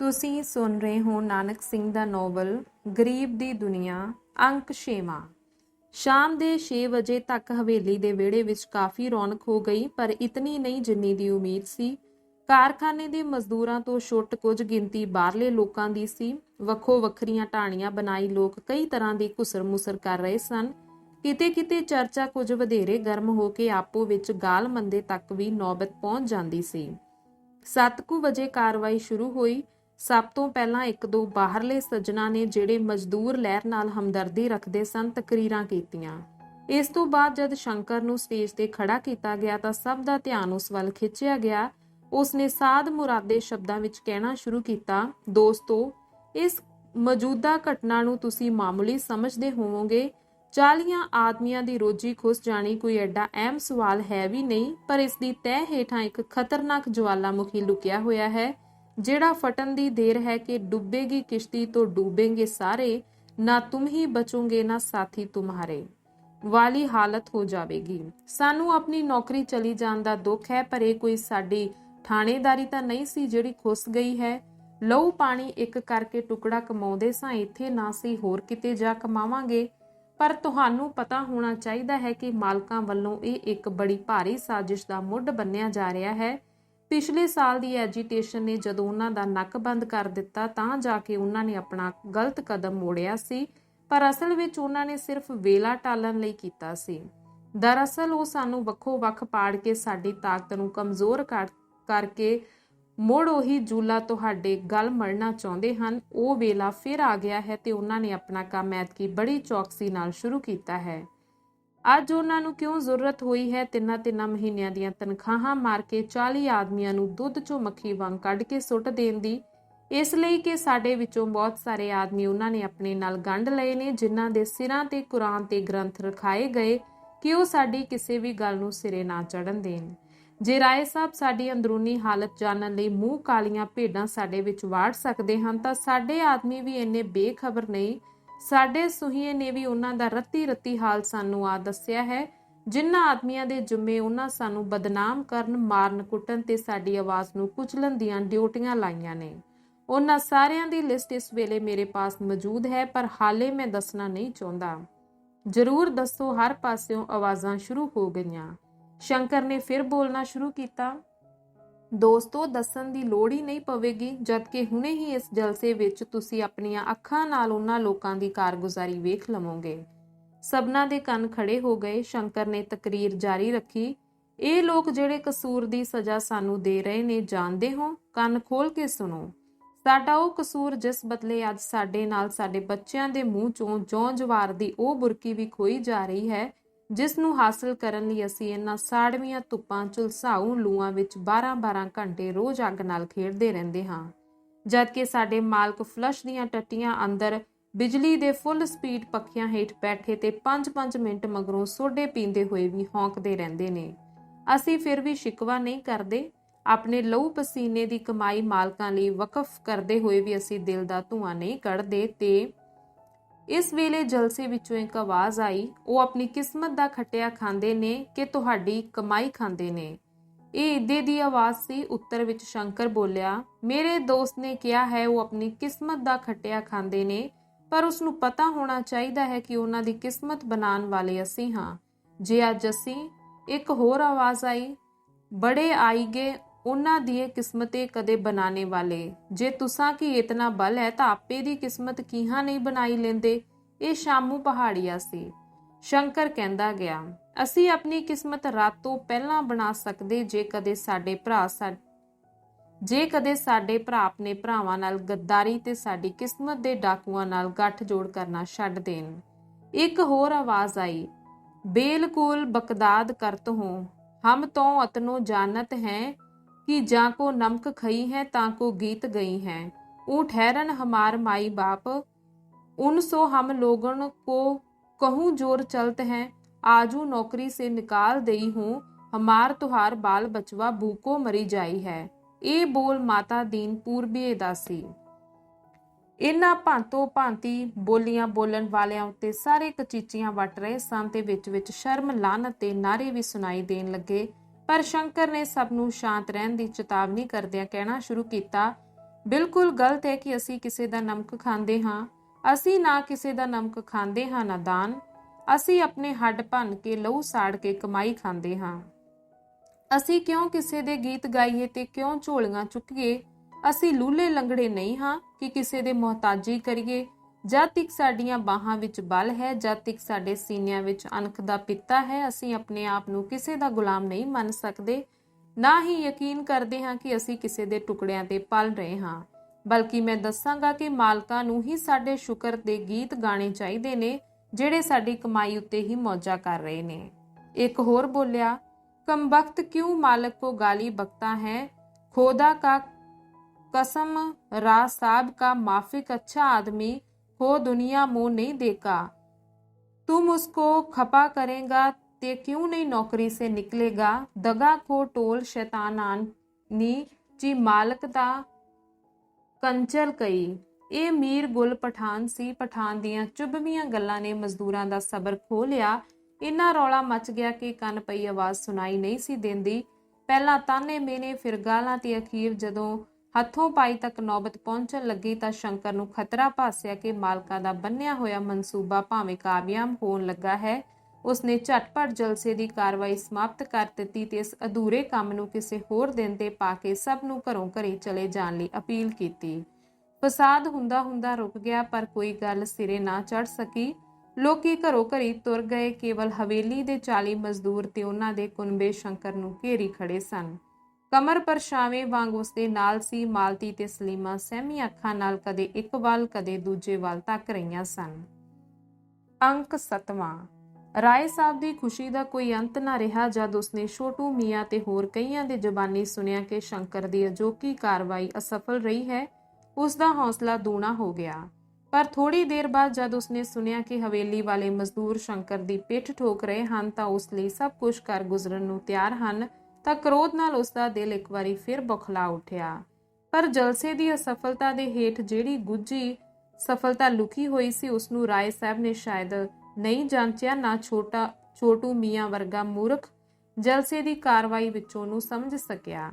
ਤੁਸੀਂ ਸੁਣ ਰਹੇ ਹੋ ਨਾਨਕ ਸਿੰਘ ਦਾ ਨੋਵਲ, ਗਰੀਬ ਦੀ ਦੁਨੀਆ, ਅੰਕ 6ਵਾਂ ਸ਼ਾਮ ਦੇ 6 ਵਜੇ ਤੱਕ ਹਵੇਲੀ ਦੇ ਵਿਹੜੇ ਵਿੱਚ ਕਾਫੀ ਰੌਣਕ ਹੋ ਗਈ, ਪਰ ਇਤਨੀ ਨਹੀਂ ਜਿੰਨੀ ਦੀ ਉਮੀਦ ਸੀ। ਕਾਰਖਾਨੇ ਦੇ ਮਜ਼ਦੂਰਾਂ ਤੋਂ ਛੁੱਟ ਕੁਝ ਗਿਣਤੀ ਬਾਹਰਲੇ ਲੋਕਾਂ ਦੀ ਸੀ। ਵੱਖੋ ਵੱਖਰੀਆਂ ਢਾਣੀਆਂ ਬਣਾਈ ਲੋਕ ਕਈ ਤਰ੍ਹਾਂ ਦੀ ਘੁਸਰ-ਮੁਸਰ ਕਰ ਰਹੇ ਸਨ। ਕਿਤੇ-ਕਿਤੇ ਚਰਚਾ ਕੁਝ ਵਧੇਰੇ ਗਰਮ ਹੋ ਕੇ ਆਪੋ ਵਿੱਚ ਗਾਲ ਮੰਦੇ ਤੱਕ ਵੀ ਨੌਬਤ ਪਹੁੰਚ ਜਾਂਦੀ ਸੀ। 7 ਕੁ ਵਜੇ ਕਾਰਵਾਈ ਸ਼ੁਰੂ ਹੋਈ। ਸਭ ਤੋਂ ਪਹਿਲਾਂ ਇੱਕ ਦੋ ਬਾਹਰਲੇ ਸੱਜਣਾ ਨੇ ਜਿਹੜੇ ਮਜ਼ਦੂਰ ਲਹਿਰ ਨਾਲ ਹਮਦਰਦੀ ਰੱਖਦੇ ਸਨ, ਤਕਰੀਰਾਂ ਕੀਤੀਆਂ। ਇਸ ਤੋਂ ਬਾਅਦ ਜਦ ਸ਼ੰਕਰ ਨੂੰ ਸਟੇਜ ਤੇ ਖੜਾ ਕੀਤਾ ਗਿਆ ਤਾਂ ਸਭ ਦਾ ਧਿਆਨ ਉਸ ਵੱਲ ਖਿੱਚਿਆ ਗਿਆ। ਉਸਨੇ ਸਾਧ ਮੁਰਾਦੇ ਸ਼ਬਦਾਂ ਵਿੱਚ ਕਹਿਣਾ ਸ਼ੁਰੂ ਕੀਤਾ, ਦੋਸਤੋ, ਇਸ ਮੌਜੂਦਾ ਘਟਨਾ ਨੂੰ ਤੁਸੀਂ ਮਾਮੂਲੀ ਸਮਝਦੇ ਹੋਵੋਗੇ। 40 ਆਦਮੀਆਂ ਦੀ ਰੋਜੀ ਖੁੱਸ ਜਾਣੀ ਕੋਈ ਐਡਾ ਅਹਿਮ ਸਵਾਲ ਹੈ ਵੀ ਨਹੀਂ, ਪਰ ਇਸ ਦੀ ਤਹਿ ਹੇਠਾਂ ਇੱਕ ਖਤਰਨਾਕ ਜਵਾਲਾਮੁਖੀ ਲੁਕਿਆ ਹੋਇਆ ਹੈ। ਜਿਹੜਾ ਫਟਣ ਦੀ ਦੇਰ ਹੈ ਕਿ ਡੁੱਬੇਗੀ ਕਿਸ਼ਤੀ ਤੋਂ ਡੂਬेंगे ਸਾਰੇ, ਨਾ ਤੁਮ ਹੀ ਬਚੋਗੇ, ਨਾ ਸਾਥੀ ਤੁਮਹਾਰੇ ਵਾਲੀ ਹਾਲਤ ਹੋ ਜਾਵੇਗੀ। ਸਾਨੂੰ ਆਪਣੀ ਨੌਕਰੀ ਚਲੀ ਜਾਣ ਦਾ ਦੁੱਖ ਹੈ, ਪਰ ਇਹ ਕੋਈ ਸਾਡੀ ਥਾਣੇਦਾਰੀ ਤਾਂ ਨਹੀਂ ਸੀ ਜਿਹੜੀ ਖੁੱਸ ਗਈ ਹੈ। ਲਹੂ ਪਾਣੀ ਇੱਕ ਕਰਕੇ ਟੁਕੜਾ ਕਮਾਉਂਦੇ ਸਾਂ, ਇੱਥੇ ਨਾ ਸੀ ਹੋਰ ਕਿਤੇ ਜਾ ਕਮਾਵਾਂਗੇ। ਪਰ ਤੁਹਾਨੂੰ ਪਤਾ ਹੋਣਾ ਚਾਹੀਦਾ ਹੈ ਕਿ ਮਾਲਕਾਂ ਵੱਲੋਂ ਇਹ ਇੱਕ ਬੜੀ ਭਾਰੀ ਸਾਜ਼ਿਸ਼ ਦਾ ਮੁੱਢ ਬੰਨਿਆ ਜਾ ਰਿਹਾ ਹੈ। ਪਿਛਲੇ ਸਾਲ ਦੀ ਐਜੀਟੇਸ਼ਨ ਨੇ ਜਦੋਂ ਉਹਨਾਂ ਦਾ ਨੱਕ ਬੰਦ ਕਰ ਦਿੱਤਾ, ਤਾਂ ਜਾ ਕੇ ਉਹਨਾਂ ਨੇ ਆਪਣਾ ਗਲਤ ਕਦਮ ਮੋੜਿਆ ਸੀ, ਪਰ ਅਸਲ ਵਿੱਚ ਉਹਨਾਂ ਨੇ ਸਿਰਫ ਵੇਲਾ ਟਾਲਣ ਲਈ ਕੀਤਾ ਸੀ। ਦਰਅਸਲ ਉਹ ਸਾਨੂੰ ਵੱਖੋ ਵੱਖ ਪਾੜ ਕੇ ਸਾਡੀ ਤਾਕਤ ਨੂੰ ਕਮਜ਼ੋਰ ਕਰ- ਕਰਕੇ ਮੁੜ ਉਹੀ ਜੂਲਾ ਤੁਹਾਡੇ ਗਲ ਮੜਨਾ ਚਾਹੁੰਦੇ ਹਨ, ਉਹ ਵੇਲਾ ਫਿਰ ਆ ਗਿਆ ਹੈ ਤੇ ਉਹਨਾਂ ਨੇ ਆਪਣਾ ਕੰਮ ਐਤਕੀ ਬੜੀ ਚੌਕਸੀ ਨਾਲ ਸ਼ੁਰੂ ਕੀਤਾ ਹੈ। ਅੱਜ ਉਹਨਾਂ ਨੂੰ ਕਿਉਂ ਜ਼ਰੂਰਤ ਹੋਈ ਹੈ ਤਿੰਨਾਂ ਤਿੰਨਾਂ ਮਹੀਨਿਆਂ ਦੀਆਂ ਤਨਖਾਹਾਂ ਮਾਰ ਕੇ 40 ਆਦਮੀਆਂ ਨੂੰ ਦੁੱਧ ਚੋਂ ਮੱਖੀ ਵਾਂਗ ਕੱਢ ਕੇ ਸੁੱਟ ਦੇਣ ਦੀ? ਇਸ ਲਈ ਕਿ ਸਾਡੇ ਵਿੱਚੋਂ ਬਹੁਤ ਸਾਰੇ ਆਦਮੀ ਉਹਨਾਂ ਨੇ ਆਪਣੇ ਨਾਲ ਗੰਢ ਲਏ ਨੇ, ਜਿਨ੍ਹਾਂ ਦੇ ਸਿਰਾਂ ਤੇ ਕੁਰਾਨ ਤੇ ਗ੍ਰੰਥ ਰਖਾਏ ਗਏ ਕਿ ਉਹ ਸਾਡੀ ਕਿਸੇ ਵੀ ਗੱਲ ਨੂੰ ਸਿਰੇ ਨਾ ਚੜਨ ਦੇਣ। ਜੇ ਰਾਏ ਸਾਹਿਬ ਸਾਡੀ ਅੰਦਰੂਨੀ ਹਾਲਤ ਜਾਣਨ ਲਈ ਮੂੰਹ ਕਾਲੀਆਂ ਭੇਡਾਂ ਸਾਡੇ ਵਿੱਚ ਵਾੜ ਸਕਦੇ ਹਨ, ਤਾਂ ਸਾਡੇ ਆਦਮੀ ਵੀ ਇੰਨੇ ਬੇਖਬਰ ਨਹੀਂ ਸਾਡੇ ਸੁਹੀਏ ਨੇ ਵੀ ਉਹਨਾਂ ਦਾ ਰੱਤੀ ਰੱਤੀ ਹਾਲ ਸਾਨੂੰ ਆ ਦੱਸਿਆ ਹੈ। ਜਿਨ੍ਹਾਂ ਆਦਮੀਆਂ ਦੇ ਜੁਮੇ ਉਹਨਾਂ ਸਾਨੂੰ ਬਦਨਾਮ ਕਰਨ, ਮਾਰਨ, ਕੁੱਟਣ ਤੇ ਸਾਡੀ ਆਵਾਜ਼ ਨੂੰ ਕੁਚਲਣ ਦੀਆਂ ਡਿਊਟੀਆਂ ਲਾਈਆਂ ਨੇ। ਉਹਨਾਂ ਸਾਰਿਆਂ ਦੀ ਲਿਸਟ ਇਸ ਵੇਲੇ ਮੇਰੇ ਪਾਸ ਮੌਜੂਦ ਹੈ, ਪਰ ਹਾਲੇ ਮੈਂ ਦੱਸਣਾ ਨਹੀਂ ਚਾਹੁੰਦਾ। ਜ਼ਰੂਰ ਦੱਸੋ, ਹਰ ਪਾਸਿਓਂ ਆਵਾਜ਼ਾਂ ਸ਼ੁਰੂ ਹੋ ਗਈਆਂ। ਸ਼ੰਕਰ ਨੇ ਫਿਰ ਬੋਲਣਾ ਸ਼ੁਰੂ ਕੀਤਾ। ਦੋਸਤੋ, ਦੱਸਣ ਦੀ ਲੋੜ ਹੀ ਨਹੀਂ ਪਵੇਗੀ, ਜਦਕਿ ਹੁਣੇ ਹੀ ਇਸ ਜਲਸੇ ਵਿੱਚ ਤੁਸੀਂ ਆਪਣੀਆਂ ਅੱਖਾਂ ਨਾਲ ਉਹਨਾਂ ਲੋਕਾਂ ਦੀ ਕਾਰਗੁਜ਼ਾਰੀ ਵੇਖ ਲਵੋਗੇ। ਸਭਨਾ ਦੇ ਕੰਨ ਖੜੇ ਹੋ ਗਏ, ਸ਼ੰਕਰ ਨੇ ਤਕਰੀਰ ਜਾਰੀ ਰੱਖੀ। ਇਹ ਲੋਕ ਜਿਹੜੇ ਕਸੂਰ ਦੀ ਸਜ਼ਾ ਸਾਨੂੰ ਦੇ ਰਹੇ ਨੇ, ਜਾਣਦੇ ਹੋ? ਕੰਨ ਖੋਲ ਕੇ ਸੁਣੋ। ਸਾਡਾ ਉਹ ਕਸੂਰ ਜਿਸ ਬਦਲੇ ਅੱਜ ਸਾਡੇ ਨਾਲ ਸਾਡੇ ਬੱਚਿਆਂ ਦੇ ਮੂੰਹ ਚੋਂ ਜੌਂ ਜਵਾਰ ਦੀ ਉਹ ਬੁਰਕੀ ਵੀ ਖੋਈ ਜਾ ਰਹੀ ਹੈ ਜਿਸ ਨੂੰ ਹਾਸਲ ਕਰਨ ਲਈ ਅਸੀਂ ਇਹਨਾਂ ਸਾੜਵੀਆਂ ਧੁੱਪਾਂ ਝੁਲਸਾਉ ਲੂਆਂ ਵਿੱਚ 12-12 ਘੰਟੇ ਰੋਜ਼ ਅੱਗ ਨਾਲ ਖੇਡਦੇ ਰਹਿੰਦੇ ਹਾਂ। ਜਦਕਿ ਸਾਡੇ ਮਾਲਕ ਫਲਸ਼ ਦੀਆਂ ਟੱਟੀਆਂ ਅੰਦਰ ਬਿਜਲੀ ਦੇ ਫੁੱਲ ਸਪੀਡ ਪੱਖਿਆਂ ਹੇਠ ਬੈਠੇ ਤੇ 5-5 ਮਿੰਟ ਮਗਰੋਂ ਸੋਡੇ ਪੀਂਦੇ ਹੋਏ ਵੀ ਹੌਂਕਦੇ ਰਹਿੰਦੇ ਨੇ। ਅਸੀਂ ਫਿਰ ਵੀ ਸ਼ਿਕਵਾ ਨਹੀਂ ਕਰਦੇ। ਆਪਣੇ ਲਹੂ ਪਸੀਨੇ ਦੀ ਕਮਾਈ ਮਾਲਕਾਂ ਲਈ ਵਕਫ ਕਰਦੇ ਹੋਏ ਵੀ ਅਸੀਂ ਦਿਲ ਦਾ ਧੂਆਂ ਨਹੀਂ ਕੱਢਦੇ ਤੇ ਇਸ ਵੇਲੇ ਜਲਸੇ ਵਿੱਚੋਂ ਇੱਕ ਆਵਾਜ਼ ਆਈ, ਉਹ ਆਪਣੀ ਕਿਸਮਤ ਦਾ ਖੱਟਿਆ ਖਾਂਦੇ ਨੇ ਕਿ ਤੁਹਾਡੀ ਕਮਾਈ ਖਾਂਦੇ ਨੇ। ਇਹ ਇੱਦੇ ਦੀ ਆਵਾਜ਼ ਸੀ, ਉੱਤਰ ਵਿੱਚ ਸ਼ੰਕਰ ਬੋਲਿਆ, ਮੇਰੇ ਦੋਸਤ ਨੇ ਕਿਹਾ ਹੈ, ਉਹ ਆਪਣੀ ਕਿਸਮਤ ਦਾ ਖੱਟਿਆ ਖਾਂਦੇ ਨੇ, ਪਰ ਉਸ ਨੂੰ ਪਤਾ ਹੋਣਾ ਚਾਹੀਦਾ ਹੈ ਕਿ ਉਹਨਾਂ ਦੀ ਕਿਸਮਤ ਬਣਾਉਣ ਵਾਲੇ ਅਸੀਂ ਹਾਂ। ਜੇ ਅੱਜ ਅਸੀਂ, ਇੱਕ ਹੋਰ ਆਵਾਜ਼ ਆਈ, ਬੜੇ ਆਈਗੇ ਉਹਨਾਂ ਦੀ ਕਿਸਮਤੇ ਕਦੇ ਬਣਾਣੇ ਵਾਲੇ। ਜੇ ਤੁਸਾਂ ਕੀ ਇਤਨਾ ਬਲ ਹੈ ਤਾਂ ਆਪੇ ਦੀ ਕਿਸਮਤ ਕੀਹਾਂ ਨਹੀਂ ਬਣਾਈ ਲੈਂਦੇ। ਇਹ ਸ਼ਾਮੂ ਪਹਾੜੀਆ ਸੀ। ਸ਼ੰਕਰ ਕਹਿੰਦਾ ਗਿਆ, ਅਸੀਂ ਆਪਣੀ ਕਿਸਮਤ ਰਾਤੋਂ ਪਹਿਲਾਂ ਬਣਾ ਸਕਦੇ ਜੇ ਕਦੇ ਸਾਡੇ ਭਰਾ ਜੇ ਕਦੇ ਸਾਡੇ ਭਰਾ ਆਪਣੇ ਭਰਾਵਾਂ ਨਾਲ ਗੱਦਾਰੀ ਤੇ ਸਾਡੀ ਕਿਸਮਤ ਦੇ ਡਾਕੂਆਂ ਨਾਲ ਗੱਠ ਜੋੜ ਕਰਨਾ ਛੱਡ ਦੇਣ। ਇੱਕ ਹੋਰ ਆਵਾਜ਼ ਆਈ, ਬੇਲਕੁਲ ਬਕਦਾਦ ਕਰਤ ਹੋ। ਹਮ ਤੋਂ ਅਤਨੋ ਜਾਣਤ ਹੈ कि जा को नमक खई है ता को गीत गई हैं ऊ ठहरन हमार माई बाप उन सो हम लोगन को कहूँ जोर चलत हैं आजू नौकरी से निकाल दई हूँ हमार तुहार बाल बचवा भूको मरी जाई है ਇਹ ਬੋਲ ਮਾਤਾ ਦੀਨ ਪੂਰਬੀਏ ਦਾ ਸੀ ਇਹਨਾਂ ਭਾਂਤੋ ਭਾਂਤੀ ਬੋਲੀਆਂ ਬੋਲਣ ਵਾਲਿਆਂ ਉੱਤੇ ਸਾਰੇ ਕਚੀਚੀਆਂ ਵਟ ਰਹੇ ਸਨ ਤੇ ਵਿੱਚ ਵਿੱਚ ਸ਼ਰਮ ਲਾਨਤ ਤੇ ਨਾਰੇ ਵੀ ਸੁਣਾਈ ਦੇਣ ਲੱਗੇ ਪਰ ਸ਼ੰਕਰ ਨੇ ਸਭ ਨੂੰ ਸ਼ਾਂਤ ਰਹਿਣ ਦੀ ਚੇਤਾਵਨੀ ਕਰਦਿਆਂ ਕਹਿਣਾ ਸ਼ੁਰੂ ਕੀਤਾ, ਬਿਲਕੁਲ ਗਲਤ ਹੈ ਕਿ ਅਸੀਂ ਕਿਸੇ ਦਾ ਨਮਕ ਖਾਂਦੇ ਹਾਂ। ਅਸੀਂ ਨਾ ਕਿਸੇ ਦਾ ਨਮਕ ਖਾਂਦੇ ਹਾਂ, ਨਾ ਦਾਨ। ਅਸੀਂ ਆਪਣੇ ਹੱਡ ਭੰਨ ਕੇ, ਲਹੂ ਸਾੜ ਕੇ ਕਮਾਈ ਖਾਂਦੇ ਹਾਂ। ਅਸੀਂ ਕਿਉਂ ਕਿਸੇ ਦੇ ਗੀਤ ਗਾਈਏ ਤੇ ਕਿਉਂ ਝੋਲੀਆਂ ਚੁੱਕੀਏ? ਅਸੀਂ ਲੂਲੇ ਲੰਗੜੇ ਨਹੀਂ ਹਾਂ ਕਿ ਕਿਸੇ ਦੇ ਮੁਹਤਾਜੀ ਕਰੀਏ। ਜਦ ਤੱਕ ਸਾਡੀਆਂ ਬਾਹਾਂ ਵਿੱਚ ਬਲ ਹੈ ਜਦ ਤੱਕ ਸਾਡੇ ਸੀਨਿਆਂ ਵਿੱਚ ਅਣਖ ਦਾ ਪਿੱਤਾ ਹੈ, ਅਸੀਂ ਆਪਣੇ ਆਪ ਨੂੰ ਕਿਸੇ ਦਾ ਗੁਲਾਮ ਨਹੀਂ ਮੰਨ ਸਕਦੇ। ਨਾ ਹੀ ਯਕੀਨ ਕਰਦੇ ਹਾਂ ਕਿ ਅਸੀਂ ਕਿਸੇ ਦੇ ਟੁਕੜਿਆਂ ਤੇ ਪਲ ਰਹੇ ਹਾਂ। ਬਲਕਿ ਮੈਂ ਦੱਸਾਂਗਾ ਕਿ ਮਾਲਕਾਂ ਨੂੰ ਹੀ ਸਾਡੇ ਸ਼ੁਕਰ ਦੇ ਗੀਤ ਗਾਣੇ ਚਾਹੀਦੇ ਨੇ, ਜਿਹੜੇ ਸਾਡੀ ਕਮਾਈ ਉੱਤੇ ਹੀ ਮੌਜਾ ਕਰ ਰਹੇ ਨੇ। ਇੱਕ ਹੋਰ ਬੋਲਿਆ ਕਮਬਖਤ ਕਿਉਂ ਮਾਲਕ ਕੋ ਗਾਲੀ ਬਕਤਾ ਹੈ? ਖੋਦਾ ਕਾ ਕਸਮ ਰਾ ਕਾ ਮਾਫਿਕ ਅੱਛਾ ਆਦਮੀ हो दुनिया मोह नहीं देगा तुम उसको खपा करेगा ते क्यों नहीं नौकरी से निकलेगा दगा को टोल शैतानानी जी मालक दा ਕੰਚਲ ਕਈ ਇਹ ਮੀਰ ਗੁਲ ਪਠਾਨ ਸੀ ਪਠਾਨ ਦੀਆਂ ਚੁਭਵੀਆਂ ਗੱਲਾਂ ਨੇ ਮਜ਼ਦੂਰਾਂ ਦਾ ਸਬਰ ਖੋ ਲਿਆ ਇੰਨਾ ਰੌਲਾ ਮਚ ਗਿਆ ਕਿ ਕੰਨ ਪਈ ਆਵਾਜ਼ ਸੁਣਾਈ ਨਹੀਂ ਸੀ ਦਿੰਦੀ ਪਹਿਲਾਂ ਤਾਨੇ ਮੇਨੇ ਫਿਰ ਗਾਲਾਂ ਤੇ ਅਖੀਰ ਜਦੋਂ ਹੱਥੋਂ ਪਾਈ ਤੱਕ ਨੌਬਤ ਪਹੁੰਚਣ ਲੱਗੀ ਤਾਂ ਸ਼ੰਕਰ ਨੂੰ ਖਤਰਾ ਭਾਸਿਆ ਕਿ ਮਾਲਕਾਂ ਦਾ ਬੰਨਿਆ ਹੋਇਆ ਮਨਸੂਬਾ ਭਾਵੇਂ ਕਾਮਯਾਬ ਹੋਣ ਲੱਗਾ ਹੈ, ਉਸਨੇ ਝਟਪਟ ਜਲਸੇ ਦੀ ਕਾਰਵਾਈ ਸਮਾਪਤ ਕਰ ਦਿੱਤੀ ਤੇ ਇਸ ਅਧੂਰੇ ਕੰਮ ਨੂੰ ਕਿਸੇ ਹੋਰ ਦਿਨ ਤੇ ਪਾ ਕੇ ਸਭ ਨੂੰ ਘਰੋਂ ਘਰੇ ਚਲੇ ਜਾਣ ਲਈ ਅਪੀਲ ਕੀਤੀ। ਫਸਾਦ ਹੁੰਦਾ ਹੁੰਦਾ ਰੁਕ ਗਿਆ, ਪਰ ਕੋਈ ਗੱਲ ਸਿਰੇ ਨਾ ਚੜ ਸਕੀ। ਲੋਕੀ ਘਰੋਂ ਘਰੀ ਤੁਰ ਗਏ, ਕੇਵਲ ਹਵੇਲੀ ਦੇ 40 ਮਜ਼ਦੂਰ ਤੇ ਉਹਨਾਂ ਦੇ ਕੁਨਬੇ ਸ਼ੰਕਰ ਨੂੰ ਘੇਰੀ ਖੜੇ ਸਨ। ਕਮਰ ਪਰਛਾਵੇਂ ਵਾਂਗ ਉਸਦੇ ਨਾਲ ਸੀ, ਮਾਲਤੀ ਤੇ ਸਲੀਮਾ ਸਹਿਮੀ ਅੱਖਾਂ ਨਾਲ ਕਦੇ ਇੱਕ ਵੱਲ, ਕਦੇ ਦੂਜੇ ਵੱਲ ਤੱਕ ਰਹੀਆਂ ਸਨ। ਅੰਕ 7ਵਾਂ ਰਾਏ ਸਾਹਿਬ ਦੀ ਖੁਸ਼ੀ ਦਾ ਕੋਈ ਅੰਤ ਨਾ ਰਿਹਾ ਜਦ ਉਸਨੇ ਛੋਟੂ ਮੀਆਂ ਤੇ ਹੋਰ ਕਈਆਂ ਦੇ ਜ਼ਬਾਨੀ ਸੁਨਿਆ ਕਿ ਸ਼ੰਕਰ ਦੀ ਅਜੋਕੀ ਕਾਰਵਾਈ ਅਸਫਲ ਰਹੀ ਹੈ ਉਸ ਦਾ ਹੌਸਲਾ ਦੂਣਾ ਹੋ ਗਿਆ। ਪਰ ਥੋੜੀ ਦੇਰ ਬਾਅਦ ਜਦ ਉਸਨੇ ਸੁਨਿਆ ਕਿ ਹਵੇਲੀ ਵਾਲੇ ਮਜ਼ਦੂਰ ਸ਼ੰਕਰ ਦੀ ਪਿੱਠ ਠੋਕ ਰਹੇ ਹਨ ਤਾਂ ਉਸ ਲਈ ਸਭ ਕੁਝ ਕਰ ਗੁਜ਼ਰਨ ਨੂੰ ਤਿਆਰ ਹਨ ਤਾਂ ਕ੍ਰੋਧ ਨਾਲ ਉਸ ਦਾ ਦਿਲ ਇੱਕ ਵਾਰੀ ਫਿਰ ਬੁਖਲਾ ਉੱਠਿਆ। ਪਰ ਜਲਸੇ ਦੀ ਅਸਫਲਤਾ ਦੇ ਹੇਠ ਜਿਹੜੀ ਗੁੱਜੀ ਸਫਲਤਾ ਲੁਕੀ ਹੋਈ ਸੀ ਉਸ ਨੂੰ ਰਾਏ ਸਾਹਿਬ ਨੇ ਸ਼ਾਇਦ ਨਹੀਂ ਜਾਂਚਿਆ, ਨਾ ਛੋਟਾ, ਛੋਟੂ ਮੀਆਂ ਵਰਗਾ ਮੂਰਖ ਜਲਸੇ ਦੀ ਕਾਰਵਾਈ ਵਿੱਚੋਂ ਨੂੰ ਸਮਝ ਸਕਿਆ।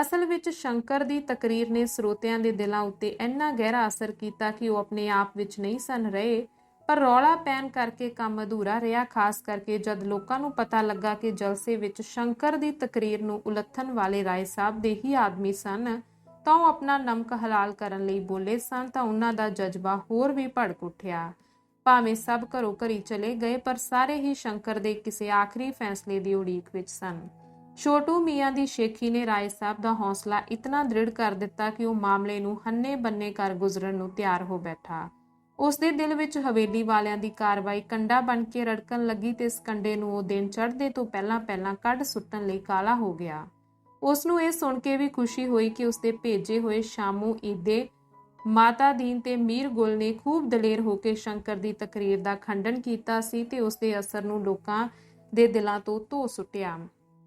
ਅਸਲ ਵਿੱਚ ਸ਼ੰਕਰ ਦੀ ਤਕਰੀਰ ਨੇ ਸਰੋਤਿਆਂ ਦੇ ਦਿਲਾਂ ਉੱਤੇ ਇੰਨਾ ਗਹਿਰਾ ਅਸਰ ਕੀਤਾ ਕਿ ਉਹ ਆਪਣੇ ਆਪ ਵਿੱਚ ਨਹੀਂ ਸਨ ਰਹੇ। ਪਰ ਰੌਲਾ ਪੈਣ ਕਰਕੇ ਕੰਮ ਅਧੂਰਾ ਰਿਹਾ, ਖਾਸ ਕਰਕੇ ਜਦ ਲੋਕਾਂ ਨੂੰ ਪਤਾ ਲੱਗਾ ਕਿ ਜਲਸੇ ਵਿੱਚ ਸ਼ੰਕਰ ਦੀ ਤਕਰੀਰ ਨੂੰ ਉਲੱਥਣ ਵਾਲੇ ਰਾਏ ਸਾਹਿਬ ਦੇ ਹੀ ਆਦਮੀ ਸਨ, ਤਾਂ ਉਹ ਆਪਣਾ ਨਮਕ ਹਲਾਲ ਕਰਨ ਲਈ ਬੋਲੇ ਸਨ, ਤਾਂ ਉਹਨਾਂ ਦਾ ਜਜ਼ਬਾ ਹੋਰ ਵੀ ਭੜਕ ਉੱਠਿਆ। ਭਾਵੇਂ ਸਭ ਘਰੋਂ ਘਰੀ ਚਲੇ ਗਏ, ਪਰ ਸਾਰੇ ਹੀ ਸ਼ੰਕਰ ਦੇ ਕਿਸੇ ਆਖਰੀ ਫੈਸਲੇ ਦੀ ਉਡੀਕ ਵਿੱਚ ਸਨ। ਛੋਟੂ ਮੀਆਂ ਦੀ ਸ਼ੇਖੀ ਨੇ ਰਾਏ ਸਾਹਿਬ ਦਾ ਹੌਸਲਾ ਇਤਨਾ ਦ੍ਰਿੜ ਕਰ ਦਿੱਤਾ ਕਿ ਉਹ ਮਾਮਲੇ ਨੂੰ ਹੰਨੇ ਬੰਨੇ ਕਰ ਗੁਜ਼ਰਨ ਨੂੰ ਤਿਆਰ ਹੋ ਬੈਠਾ। ਉਸ ਦੇ ਦਿਲ ਵਿੱਚ ਹਵੇਲੀ ਵਾਲਿਆਂ ਦੀ ਕਾਰਵਾਈ ਕੰਡਾ ਬਣ ਕੇ ਰੜਕਣ ਲੱਗੀ ਤੇ ਇਸ ਕੰਡੇ ਨੂੰ ਉਹ ਦਿਨ ਚੜ੍ਹਦੇ ਤੋਂ ਪਹਿਲਾਂ ਪਹਿਲਾਂ ਕੱਢ ਸੁੱਟਣ ਲਈ ਕਾਲਾ ਹੋ ਗਿਆ। ਉਸ ਨੂੰ ਇਹ ਸੁਣ ਕੇ ਵੀ ਖੁਸ਼ੀ ਹੋਈ ਕਿ ਉਸ ਦੇ ਭੇਜੇ ਹੋਏ ਸ਼ਾਮੂ ਈਦੇ, ਮਾਤਾ ਦੀਨ ਤੇ ਮੀਰ ਗੁਲ ਨੇ ਖੂਬ ਦਲੇਰ ਹੋ ਕੇ ਸ਼ੰਕਰ ਦੀ ਤਕਰੀਰ ਦਾ ਖੰਡਨ ਕੀਤਾ ਸੀ ਤੇ ਉਸ ਦੇ ਅਸਰ ਨੂੰ ਲੋਕਾਂ ਦੇ ਦਿਲਾਂ ਤੋਂ ਧੋ ਸੁੱਟਿਆ।